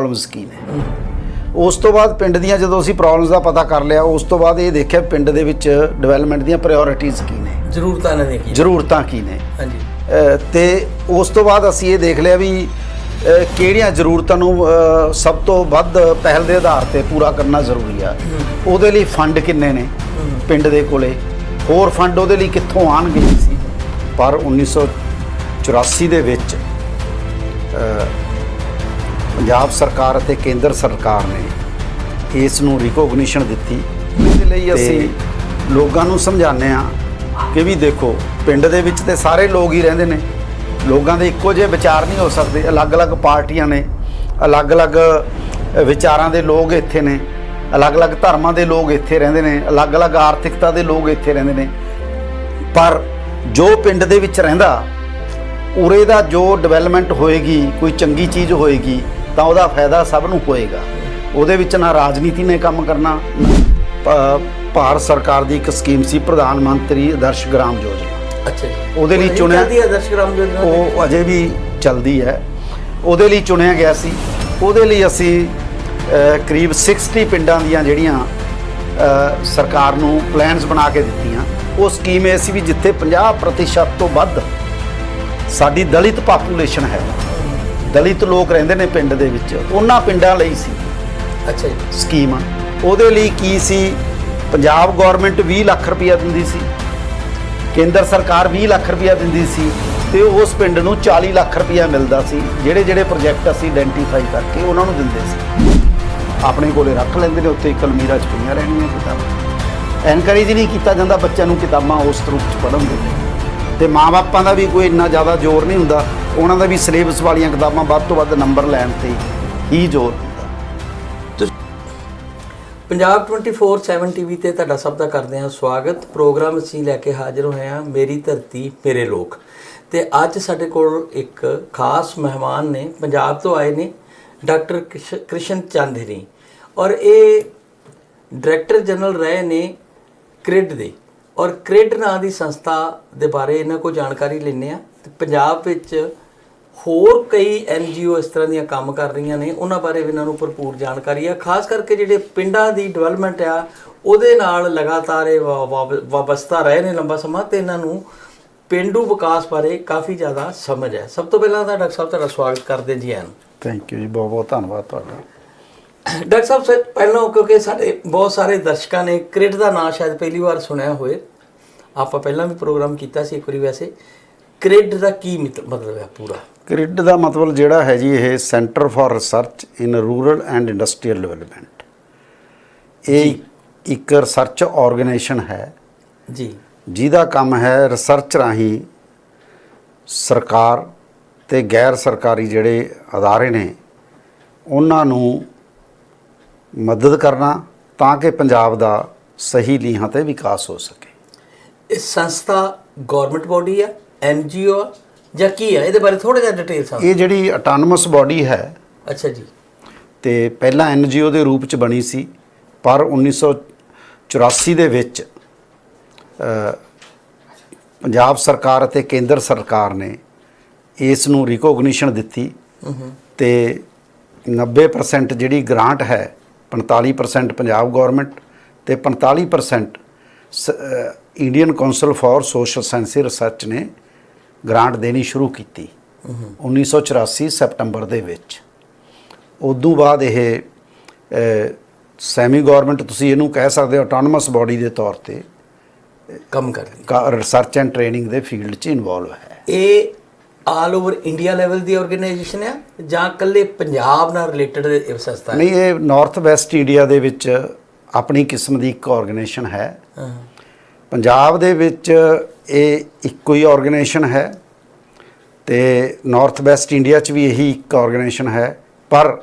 Problems ਕੀ ਨੇ? ਉਸ ਤੋਂ ਬਾਅਦ ਪਿੰਡ ਦੀਆਂ ਜਦੋਂ ਅਸੀਂ ਪ੍ਰੋਬਲਮਸ ਦਾ ਪਤਾ ਕਰ ਲਿਆ ਉਸ ਤੋਂ ਬਾਅਦ ਇਹ ਦੇਖਿਆ ਪਿੰਡ ਦੇ ਵਿੱਚ ਡਿਵੈਲਪਮੈਂਟ ਦੀਆਂ ਪ੍ਰਾਇੋਰਟੀਜ਼ ਕੀ ਨੇ। ਜ਼ਰੂਰਤਾਂ ਦੀਆਂ ਕੀ ਜ਼ਰੂਰਤਾਂ ਕੀ ਨੇ? ਹਾਂਜੀ। ਤੇ ਉਸ ਤੋਂ ਬਾਅਦ ਅਸੀਂ ਇਹ ਦੇਖ ਲਿਆ ਵੀ ਕਿਹੜੀਆਂ ਜ਼ਰੂਰਤਾਂ ਨੂੰ ਸਭ ਤੋਂ ਵੱਧ ਪਹਿਲ ਦੇ ਆਧਾਰ ਤੇ ਪੂਰਾ ਕਰਨਾ ਜ਼ਰੂਰੀ ਆ। ਉਹਦੇ ਲਈ ਫੰਡ ਕਿੰਨੇ ਨੇ ਪਿੰਡ ਦੇ ਕੋਲੇ? ਹੋਰ ਫੰਡ ਉਹਦੇ ਲਈ ਕਿੱਥੋਂ ਆਣਗੇ ਸੀ ਪਰ 1984 ਦੇ ਵਿੱਚ ਪੰਜਾਬ ਸਰਕਾਰ ਅਤੇ ਕੇਂਦਰ ਸਰਕਾਰ ਨੇ ਇਸ ਨੂੰ ਰਿਕੋਗਨੀਸ਼ਨ ਦਿੱਤੀ। ਇਹਦੇ ਲਈ ਅਸੀਂ ਲੋਕਾਂ ਨੂੰ ਸਮਝਾਉਂਦੇ ਆ ਕਿ ਵੀ ਦੇਖੋ ਪਿੰਡ ਦੇ ਵਿੱਚ ਤੇ ਸਾਰੇ ਲੋਕ ਹੀ ਰਹਿੰਦੇ ਨੇ। ਲੋਕਾਂ ਦੇ ਇੱਕੋ ਜਿਹੇ ਵਿਚਾਰ ਨਹੀਂ ਹੋ ਸਕਦੇ। ਅਲੱਗ-ਅਲੱਗ ਪਾਰਟੀਆਂ ਨੇ ਅਲੱਗ-ਅਲੱਗ ਵਿਚਾਰਾਂ ਦੇ ਲੋਕ ਇੱਥੇ ਨੇ ਅਲੱਗ-ਅਲੱਗ ਧਰਮਾਂ ਦੇ ਲੋਕ ਇੱਥੇ ਰਹਿੰਦੇ ਨੇ ਅਲੱਗ-ਅਲੱਗ ਆਰਥਿਕਤਾ ਦੇ ਲੋਕ ਇੱਥੇ ਰਹਿੰਦੇ ਨੇ। ਪਰ ਜੋ ਪਿੰਡ ਦੇ ਵਿੱਚ ਰਹਿੰਦਾ ਉਰੇ ਦਾ ਜੋ ਡਿਵੈਲਪਮੈਂਟ ਹੋਏਗੀ ਕੋਈ ਚੰਗੀ ਚੀਜ਼ ਹੋਏਗੀ ਤਾਂ ਉਹਦਾ ਫਾਇਦਾ ਸਭ ਨੂੰ ਹੋਏਗਾ। ਉਹਦੇ ਵਿੱਚ ਨਾ ਰਾਜਨੀਤੀ ਨੇ ਕੰਮ ਕਰਨਾ ਭਾਰਤ ਸਰਕਾਰ ਦੀ ਇੱਕ ਸਕੀਮ ਸੀ ਪ੍ਰਧਾਨ ਮੰਤਰੀ ਆਦਰਸ਼ ਗ੍ਰਾਮ ਯੋਜਨਾ। ਅੱਛਾ ਉਹਦੇ ਲਈ ਚੁਣਿਆ- ਆਦਰਸ਼ ਗ੍ਰਾਮ ਯੋਜਨਾ ਉਹ ਅਜੇ ਵੀ ਚੱਲਦੀ ਹੈ। ਉਹਦੇ ਲਈ ਚੁਣਿਆ ਗਿਆ ਸੀ। ਉਹਦੇ ਲਈ ਅਸੀਂ ਕਰੀਬ 60 ਪਿੰਡਾਂ ਦੀਆਂ ਜਿਹੜੀਆਂ ਸਰਕਾਰ ਨੂੰ ਪਲਾਨਸ ਬਣਾ ਕੇ ਦਿੱਤੀਆਂ। ਉਹ ਸਕੀਮ ਇਹ ਸੀ ਵੀ ਜਿੱਥੇ 50% ਤੋਂ ਵੱਧ ਸਾਡੀ ਦਲਿਤ ਪਾਪੂਲੇਸ਼ਨ ਹੈ। ਦਲਿਤ ਲੋਕ ਰਹਿੰਦੇ ਨੇ ਪਿੰਡ ਦੇ ਵਿੱਚ ਉਹਨਾਂ ਪਿੰਡਾਂ ਲਈ ਸੀ। ਅੱਛਾ ਜੀ। ਸਕੀਮ। ਉਹਦੇ ਲਈ ਕੀ ਸੀ? ਪੰਜਾਬ ਗਵਰਨਮੈਂਟ 20 ਲੱਖ ਰੁਪਇਆ ਦਿੰਦੀ ਸੀ। ਕੇਂਦਰ ਸਰਕਾਰ 20 ਲੱਖ ਰੁਪਇਆ ਦਿੰਦੀ ਸੀ ਤੇ ਉਸ ਪਿੰਡ ਨੂੰ 40 ਲੱਖ ਰੁਪਇਆ ਮਿਲਦਾ ਸੀ। ਜਿਹੜੇ ਜਿਹੜੇ ਪ੍ਰੋਜੈਕਟ ਅਸੀਂ ਆਇਡੈਂਟੀਫਾਈ ਕਰਕੇ ਉਹਨਾਂ ਨੂੰ ਦਿੰਦੇ ਸੀ। ਆਪਣੇ ਕੋਲੇ ਰੱਖ ਲੈਂਦੇ ਨੇ ਉੱਤੇ ਇੱਕ ਅਲਮੀਰਾ 'ਚ ਪਈਆਂ ਰਹਿਣੀਆਂ ਕਿਤਾਬਾਂ। ਐਨਕਰੇਜ ਨਹੀਂ ਕੀਤਾ ਜਾਂਦਾ ਬੱਚਿਆਂ ਨੂੰ ਕਿਤਾਬਾਂ ਉਸ ਰੂਪ 'ਚ ਪੜ੍ਹਨ ਦੇ। ਤੇ ਮਾਪਿਆਂ ਦਾ ਵੀ ਕੋਈ ਇੰਨਾ ਜ਼ਿਆਦਾ ਜ਼ੋਰ ਨਹੀਂ ਹੁੰਦਾ। ਉਹਨਾਂ ਦਾ ਵੀ ਸਿਲੇਬਸ ਵਾਲੀਆਂ ਕਿਤਾਬਾਂ ਵੱਧ ਤੋਂ ਵੱਧ ਨੰਬਰ ਲੈਣ ਤੇ ਹੀ ਜ਼ੋਰ ਹੁੰਦਾ। ਪੰਜਾਬ 24/7 ਟੀਵੀ ਤੇ ਤੁਹਾਡਾ ਸਭ ਦਾ ਕਰਦੇ ਹਾਂ ਸਵਾਗਤ। ਪ੍ਰੋਗਰਾਮ ਅਸੀਂ ਲੈ ਕੇ ਹਾਜ਼ਰ ਹੋਏ ਹਾਂ, ਮੇਰੀ ਧਰਤੀ, ਮੇਰੇ ਲੋਕ। ਤੇ ਅੱਜ ਸਾਡੇ ਕੋਲ ਇੱਕ ਖਾਸ ਮਹਿਮਾਨ ਨੇ, ਪੰਜਾਬ ਤੋਂ ਆਏ ਨੇ, ਡਾਕਟਰ ਕ੍ਰਿਸ਼- ਕ੍ਰਿਸ਼ਨ ਚੰਦਰੀ ਔਰ ਇਹ ਡਾਇਰੈਕਟਰ ਜਨਰਲ ਰਹੇ ਨੇ ਕ੍ਰਿਡ ਦੇ। ਔਰ ਕ੍ਰਿਡ ਨਾਂ ਦੀ ਸੰਸਥਾ ਦੇ ਬਾਰੇ ਇਹਨਾਂ ਕੋਲ ਜਾਣਕਾਰੀ ਲੈਣੇ ਆ ਤੇ ਪੰਜਾਬ ਵਿੱਚ ਹੋਰ ਕਈ ਐਨਜੀਓ ਇਸ ਤਰ੍ਹਾਂ ਦੀਆਂ ਕੰਮ ਕਰ ਰਹੀਆਂ ਨੇ ਉਹਨਾਂ ਬਾਰੇ ਵੀ ਇਹਨਾਂ ਨੂੰ ਭਰਪੂਰ ਜਾਣਕਾਰੀ ਆ ਖਾਸ ਕਰਕੇ ਜਿਹੜੇ ਪਿੰਡਾਂ ਦੀ ਡਿਵੈਲਪਮੈਂਟ ਆ ਉਹਦੇ ਨਾਲ ਲਗਾਤਾਰ ਇਹ ਵਾਬਸਤਾ ਰਹੇ ਨੇ ਲੰਬਾ ਸਮਾਂ ਤੇ ਇਹਨਾਂ ਨੂੰ ਪਿੰਡੂ ਵਿਕਾਸ ਬਾਰੇ ਕਾਫੀ ਜ਼ਿਆਦਾ ਸਮਝ ਹੈ। ਸਭ ਤੋਂ ਪਹਿਲਾਂ ਤਾਂ ਡਾਕਟਰ ਸਾਹਿਬ ਤੁਹਾਡਾ ਸਵਾਗਤ ਕਰਦੇ ਜੀ ਆਇਆਂ ਨੂੰ ਥੈਂਕ ਯੂ ਜੀ ਬਹੁਤ ਬਹੁਤ ਧੰਨਵਾਦ ਤੁਹਾਡਾ। ਡਾਕਟਰ ਸਾਹਿਬ ਸੇ ਪਹਿਲਾਂ ਕਿਉਂਕਿ ਸਾਡੇ ਬਹੁਤ ਸਾਰੇ ਦਰਸ਼ਕਾਂ ਨੇ ਕ੍ਰਿਟ ਦਾ ਨਾਮ ਸ਼ਾਇਦ ਪਹਿਲੀ ਵਾਰ ਸੁਣਿਆ ਹੋਵੇ। ਆਪਾਂ ਪਹਿਲਾਂ ਵੀ ਪ੍ਰੋਗਰਾਮ ਕੀਤਾ ਸੀ ਇੱਕ ਵਾਰੀ ਵੈਸੇ। ਕ੍ਰਿਡ ਦਾ ਕੀ ਮਤ- ਮਤਲਬ ਹੈ ਪੂਰਾ? ਕ੍ਰਿਡ ਦਾ ਮਤਲਬ ਜਿਹੜਾ ਹੈ ਜੀ ਇਹ centre for research in rural and industrial development. ਇਹ ਇੱਕ ਰਿਸਰਚ ਆਰਗੇਨਾਈਜੇਸ਼ਨ ਹੈ। ਜੀ। ਜਿਹਦਾ ਕੰਮ ਹੈ ਰਿਸਰਚ ਰਾਹੀਂ ਸਰਕਾਰ ਤੇ ਗੈਰ ਸਰਕਾਰੀ ਜਿਹੜੇ ਅਦਾਰੇ ਨੇ ਉਹਨਾਂ ਨੂੰ ਮਦਦ ਕਰਨਾ ਤਾਂ ਕਿ ਪੰਜਾਬ ਦਾ ਸਹੀ ਲੀਹਾਂ ਤੇ ਵਿਕਾਸ ਹੋ ਸਕੇ। ਇਹ ਸੰਸਥਾ ਗਵਰਨਮੈਂਟ ਬਾਡੀ ਹੈ? ਐਨਜੀਓ ਜਾਂ ਕੀ ਹੈ? ਇਹਦੇ ਬਾਰੇ ਥੋੜਾ ਜਿਹਾ ਡਿਟੇਲ ਸਾਨੂੰ। ਇਹ ਜਿਹੜੀ ਆਟੋਨਮਸ ਬਾਡੀ ਹੈ ਅੱਛਾ ਜੀ। ਤੇ ਪਹਿਲਾਂ ਐਨਜੀਓ ਦੇ ਰੂਪ ਚ ਬਣੀ ਸੀ ਪਰ 1984 ਦੇ ਵਿੱਚ ਅ, ਪੰਜਾਬ ਸਰਕਾਰ ਅਤੇ ਕੇਂਦਰ ਸਰਕਾਰ ਨੇ ਇਸ ਨੂੰ ਰਿਕੋਗਨੀਸ਼ਨ ਦਿੱਤੀ ਤੇ 90% ਜਿਹੜੀ ਗ੍ਰਾਂਟ ਹੈ 45% ਪੰਜਾਬ ਗਵਰਨਮੈਂਟ ਤੇ 45% Indian council for social science research ਨੇ ਗ੍ਰਾਂਟ ਦੇਣੀ ਸ਼ੁਰੂ ਕੀਤੀ 1984 ਸੈਪਟੰਬਰ ਦੇ ਵਿੱਚ। ਉਦੋਂ ਬਾਅਦ ਇਹ ਸੈਮੀ ਗਵਰਨਮੈਂਟ ਤੁਸੀਂ ਇਹਨੂੰ ਕਹਿ ਸਕਦੇ ਹੋ ਆਟੋਨਮਸ ਬਾਡੀ ਦੇ ਤੌਰ ਤੇ ਕੰਮ ਕਰਦੀ ਰਿਸਰਚ ਐਂਡ ਟ੍ਰੇਨਿੰਗ ਦੇ ਫੀਲਡ 'ਚ ਇਨਵੋਲਵ ਹੈ। ਇਹ ਆਲ ਓਵਰ ਇੰਡੀਆ ਲੈਵਲ ਦੀ ਆਰਗੇਨਾਈਜੇਸ਼ਨ ਹੈ ਜਾਂ ਇਕੱਲੇ ਪੰਜਾਬ ਨਾਲ ਰਿਲੇਟਡ ਸੰਸਥਾ ਹੈ? ਨਹੀਂ ਇਹ ਨਾਰਥ ਵੈਸਟ ਇੰਡੀਆ ਦੇ ਵਿੱਚ ਆਪਣੀ ਕਿਸਮ ਦੀ ਇੱਕ ਆਰਗੇਨਾਈਜੇਸ਼ਨ ਹਾਂ। ਪੰਜਾਬ ਦੇ ਵਿੱਚ ਇਹ ਇੱਕੋ ਹੀ ਆਰਗੇਨਾਈਜੇਸ਼ਨ ਹੈ ਤੇ ਨਾਰਥ ਵੈਸਟ ਇੰਡੀਆ 'ਚ ਵੀ ਇਹੀ ਇੱਕ ਆਰਗੇਨਾਈਜੇਸ਼ਨ ਹੈ ਪਰ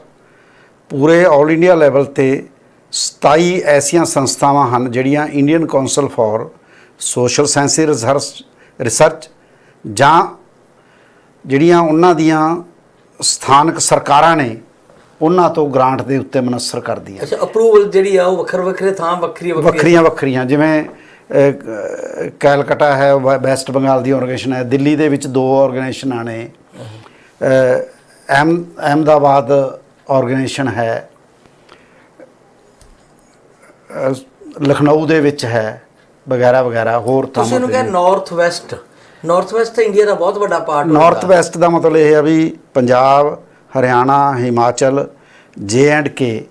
ਪੂਰੇ 올 ਇੰਡੀਆ ਲੈਵਲ ਤੇ 27 ਐਸੀਆਂ ਸੰਸਥਾਵਾਂ ਹਨ ਜਿਹੜੀਆਂ Indian council for social science research research ਜਾਂ ਜਿਹੜੀਆਂ ਉਹਨਾਂ ਦੀਆਂ ਸਥਾਨਕ ਸਰਕਾਰਾਂ ਨੇ ਉਹਨਾਂ ਤੋਂ ਗ੍ਰਾਂਟ ਦੇ ਉੱਤੇ ਮਨਸਰ ਕਰਦੀਆਂ। ਅੱਛਾ ਅਪਰੂਵਲ ਜਿਹੜੀ ਆ ਉਹ ਵੱਖਰੇ ਵੱਖਰੇ ਥਾਂ ਵੱਖਰੀ ਵੱਖਰੀ ਵੱਖਰੀਆਂ ਵੱਖਰੀਆਂ ਜਿਵੇਂ ਕੈਲਕਟਾ ਹੈ ਵੈਸਟ ਬੰਗਾਲ ਦੀ ਆਰਗੇਨਾਈਜੇਸ਼ਨ ਹੈ ਦਿੱਲੀ ਦੇ ਵਿੱਚ ਦੋ ਆਰਗੇਨਾਈਜੇਸ਼ਨਾਂ ਨੇ। ਅਹ, ਅਹਿਮ ਅਹਿਮਦਾਬਾਦ ਆਰਗੇਨਾਈਜੇਸ਼ਨ ਹੈ। ਲਖਨਊ ਦੇ ਵਿੱਚ ਹੈ ਵਗੈਰਾ ਵਗੈਰਾ ਹੋਰ ਤੁਸੀਂ ਇਹਨੂੰ ਥਾਵਾਂ ਕਿਹਾ ਨਾਰਥ ਵੈਸਟ ਨਾਰਥ ਵੈਸਟ ਤਾਂ ਇੰਡੀਆ ਦਾ ਬਹੁਤ ਵੱਡਾ ਪਾਰਟ ਨਾਰਥ ਵੈਸਟ ਦਾ ਮਤਲਬ ਇਹ ਹੈ ਵੀ ਪੰਜਾਬ ਹਰਿਆਣਾ ਹਿਮਾਚਲ ਜੇ ਐਂਡ ਕੇ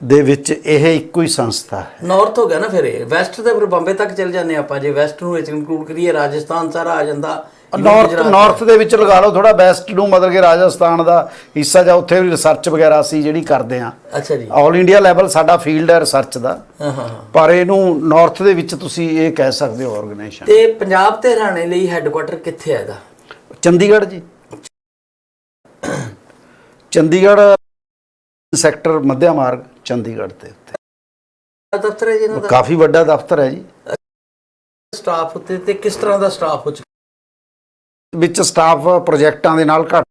ਦੇ ਵਿੱਚ ਇਹ ਇੱਕੋ ਹੀ ਸੰਸਥਾ ਹੈ। ਨਾਰਥ ਹੋ ਗਿਆ ਨਾ ਫਿਰ ਇਹ। ਵੈਸਟ ਤੇ ਫਿਰ ਬੰਬੇ ਤੱਕ ਚਲ ਜਾਂਦੇ ਆਪਾਂ। ਜੇ ਵੈਸਟ ਨੂੰ ਵਿੱਚ ਇਨਕਲੂਡ ਕਰੀਏ ਰਾਜਸਥਾਨ ਸਾਰਾ ਆ ਜਾਂਦਾ। ਨਾਰਥ। ਨਾਰਥ ਦੇ ਵਿੱਚ ਲਗਾ ਲਓ ਥੋੜਾ ਵੈਸਟ ਨੂੰ ਮਤਲਬ ਕਿ ਰਾਜਸਥਾਨ ਦਾ ਹਿੱਸਾ ਜਾਂ ਉੱਥੇ ਵੀ ਰਿਸਰਚ ਵਗੈਰਾ ਅਸੀਂ ਜਿਹੜੀ ਕਰਦੇ ਆ ਅੱਛਾ ਜੀ। ਆਲ ਇੰਡੀਆ ਲੈਵਲ ਸਾਡਾ ਫੀਲਡ ਹੈ ਰਿਸਰਚ ਦਾ। ਹਾਂ ਹਾਂ ਹਾਂ। ਪਰ ਇਹਨੂੰ ਨਾਰਥ ਦੇ ਵਿੱਚ ਤੁਸੀਂ ਇਹ ਕਹਿ ਸਕਦੇ ਹੋ ਆਰਗੇਨਾਈਜੇਸ਼ਨ ਤੇ ਪੰਜਾਬ ਤੇ ਹਰਿਆਣੇ ਲਈ ਹੈੱਡਕੁਆਟਰ ਕਿੱਥੇ ਹੈ ਇਹਦਾ? ਚੰਡੀਗੜ੍ਹ ਜੀ। ਚੰਡੀਗੜ੍ਹ ਸੈਕਟਰ ਮੱਧਿਆ ਮਾਰਗ ਚੰਡੀਗੜ੍ਹ ਦੇ ਉੱਤੇ। ਦਫ਼ਤਰ ਹੈ ਜੀ ਇਹਨਾਂ ਦਾ? ਕਾਫੀ ਵੱਡਾ ਦਫ਼ਤਰ ਹੈ ਜੀ। ਸਟਾਫ ਉੱਤੇ ਤੇ ਕਿਸ ਤਰ੍ਹਾਂ ਦਾ ਸਟਾਫ ਹੋ ਚੁੱਕਾ ਵਿੱਚ ਸਟਾਫ ਪ੍ਰੋਜੈਕਟਾਂ ਦੇ ਨਾਲ ਘੱਟ।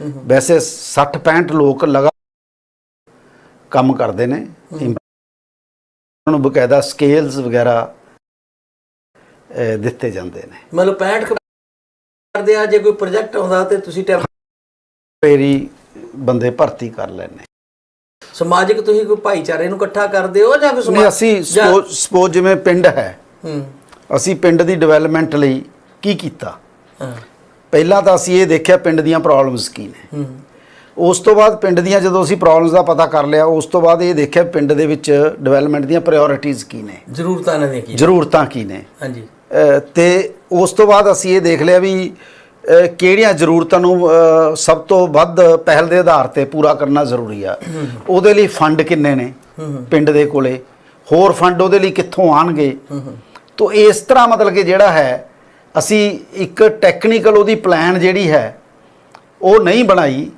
ਹੂੰ ਹੂੰ। ਵੈਸੇ 60 65 ਲੋਕ ਲਗਾ ਕੰਮ ਕਰਦੇ ਨੇ। ਉਹਨਾਂ ਨੂੰ ਬਕਾਇਦਾ ਸਕੇਲਸ ਵਗੈਰਾ ਅਹ, ਦਿੱਤੇ ਜਾਂਦੇ ਨੇ। ਮਤਲਬ 65 ਕੁ ਕਰਦੇ ਆ ਜੇ ਕੋਈ ਪ੍ਰੋਜੈਕਟ ਆਉਂਦਾ ਤੇ ਤੁਸੀਂ ਟੈਂਪ ਫੇਰੀ ਬੰਦੇ ਭਰਤੀ ਕਰ ਲੈਣੇ ਸਮਾਜਿਕ ਤੁਸੀਂ ਕੋਈ ਭਾਈਚਾਰੇ ਨੂੰ ਇਕੱਠਾ ਕਰਦੇ ਹੋ ਜਾਂ ਕੋਈ ਨਹੀਂ ਸਮਾ- ਅਸੀਂ ਜਾਂ- ਸਪੋਜ਼ ਜਿਵੇਂ ਪਿੰਡ ਹੈ। ਹੂੰ। ਅਸੀਂ ਪਿੰਡ ਦੀ ਡਿਵੈਲਪਮੈਂਟ ਲਈ ਕੀ ਕੀਤਾ? ਹਾਂ। ਪਹਿਲਾਂ ਤਾਂ ਅਸੀਂ ਇਹ ਦੇਖਿਆ ਪਿੰਡ ਦੀਆਂ ਪ੍ਰੋਬਲਮਸ ਕੀ ਨੇ। ਹੂੰ। ਉਸ ਤੋਂ ਬਾਅਦ ਪਿੰਡ ਦੀਆਂ ਜਦੋਂ ਅਸੀਂ ਪ੍ਰੋਬਲਮਸ ਦਾ ਪਤਾ ਕਰ ਲਿਆ ਉਸ ਤੋਂ ਬਾਅਦ ਇਹ ਦੇਖਿਆ ਪਿੰਡ ਦੇ ਵਿੱਚ ਡਿਵੈਲਪਮੈਂਟ ਦੀਆਂ ਪ੍ਰਾਇੋਰਟੀਜ਼ ਕੀ ਨੇ। ਜ਼ਰੂਰਤਾਂ ਇਹਨਾਂ ਦੀਆਂ ਕੀ ਜ਼ਰੂਰਤਾਂ ਕੀ ਨੇ? ਹਾਂਜੀ। ਤੇ ਉਸ ਤੋਂ ਬਾਅਦ ਅਸੀਂ ਇਹ ਦੇਖ ਲਿਆ ਵੀ ਕਿਹੜੀਆਂ ਜ਼ਰੂਰਤਾਂ ਨੂੰ ਸਭ ਤੋਂ ਵੱਧ ਪਹਿਲ ਦੇ ਆਧਾਰ ਤੇ ਪੂਰਾ ਕਰਨਾ ਜ਼ਰੂਰੀ ਆ। ਉਹਦੇ ਲਈ ਫੰਡ ਕਿੰਨੇ ਨੇ ਪਿੰਡ ਦੇ ਕੋਲੇ? ਹੋਰ ਫੰਡ ਉਹਦੇ ਲਈ ਕਿੱਥੋਂ ਆਣਗੇ? ਤੋਂ ਇਸ ਤਰ੍ਹਾਂ ਮਤਲਬ ਕਿ ਜਿਹੜਾ ਹੈ, ਅਸੀਂ ਇੱਕ ਟੈਕਨੀਕਲ ਉਹਦੀ ਪਲਾਨ ਜਿਹੜੀ ਹੈ, ਉਹ ਨਹੀਂ ਬਣਾਈ,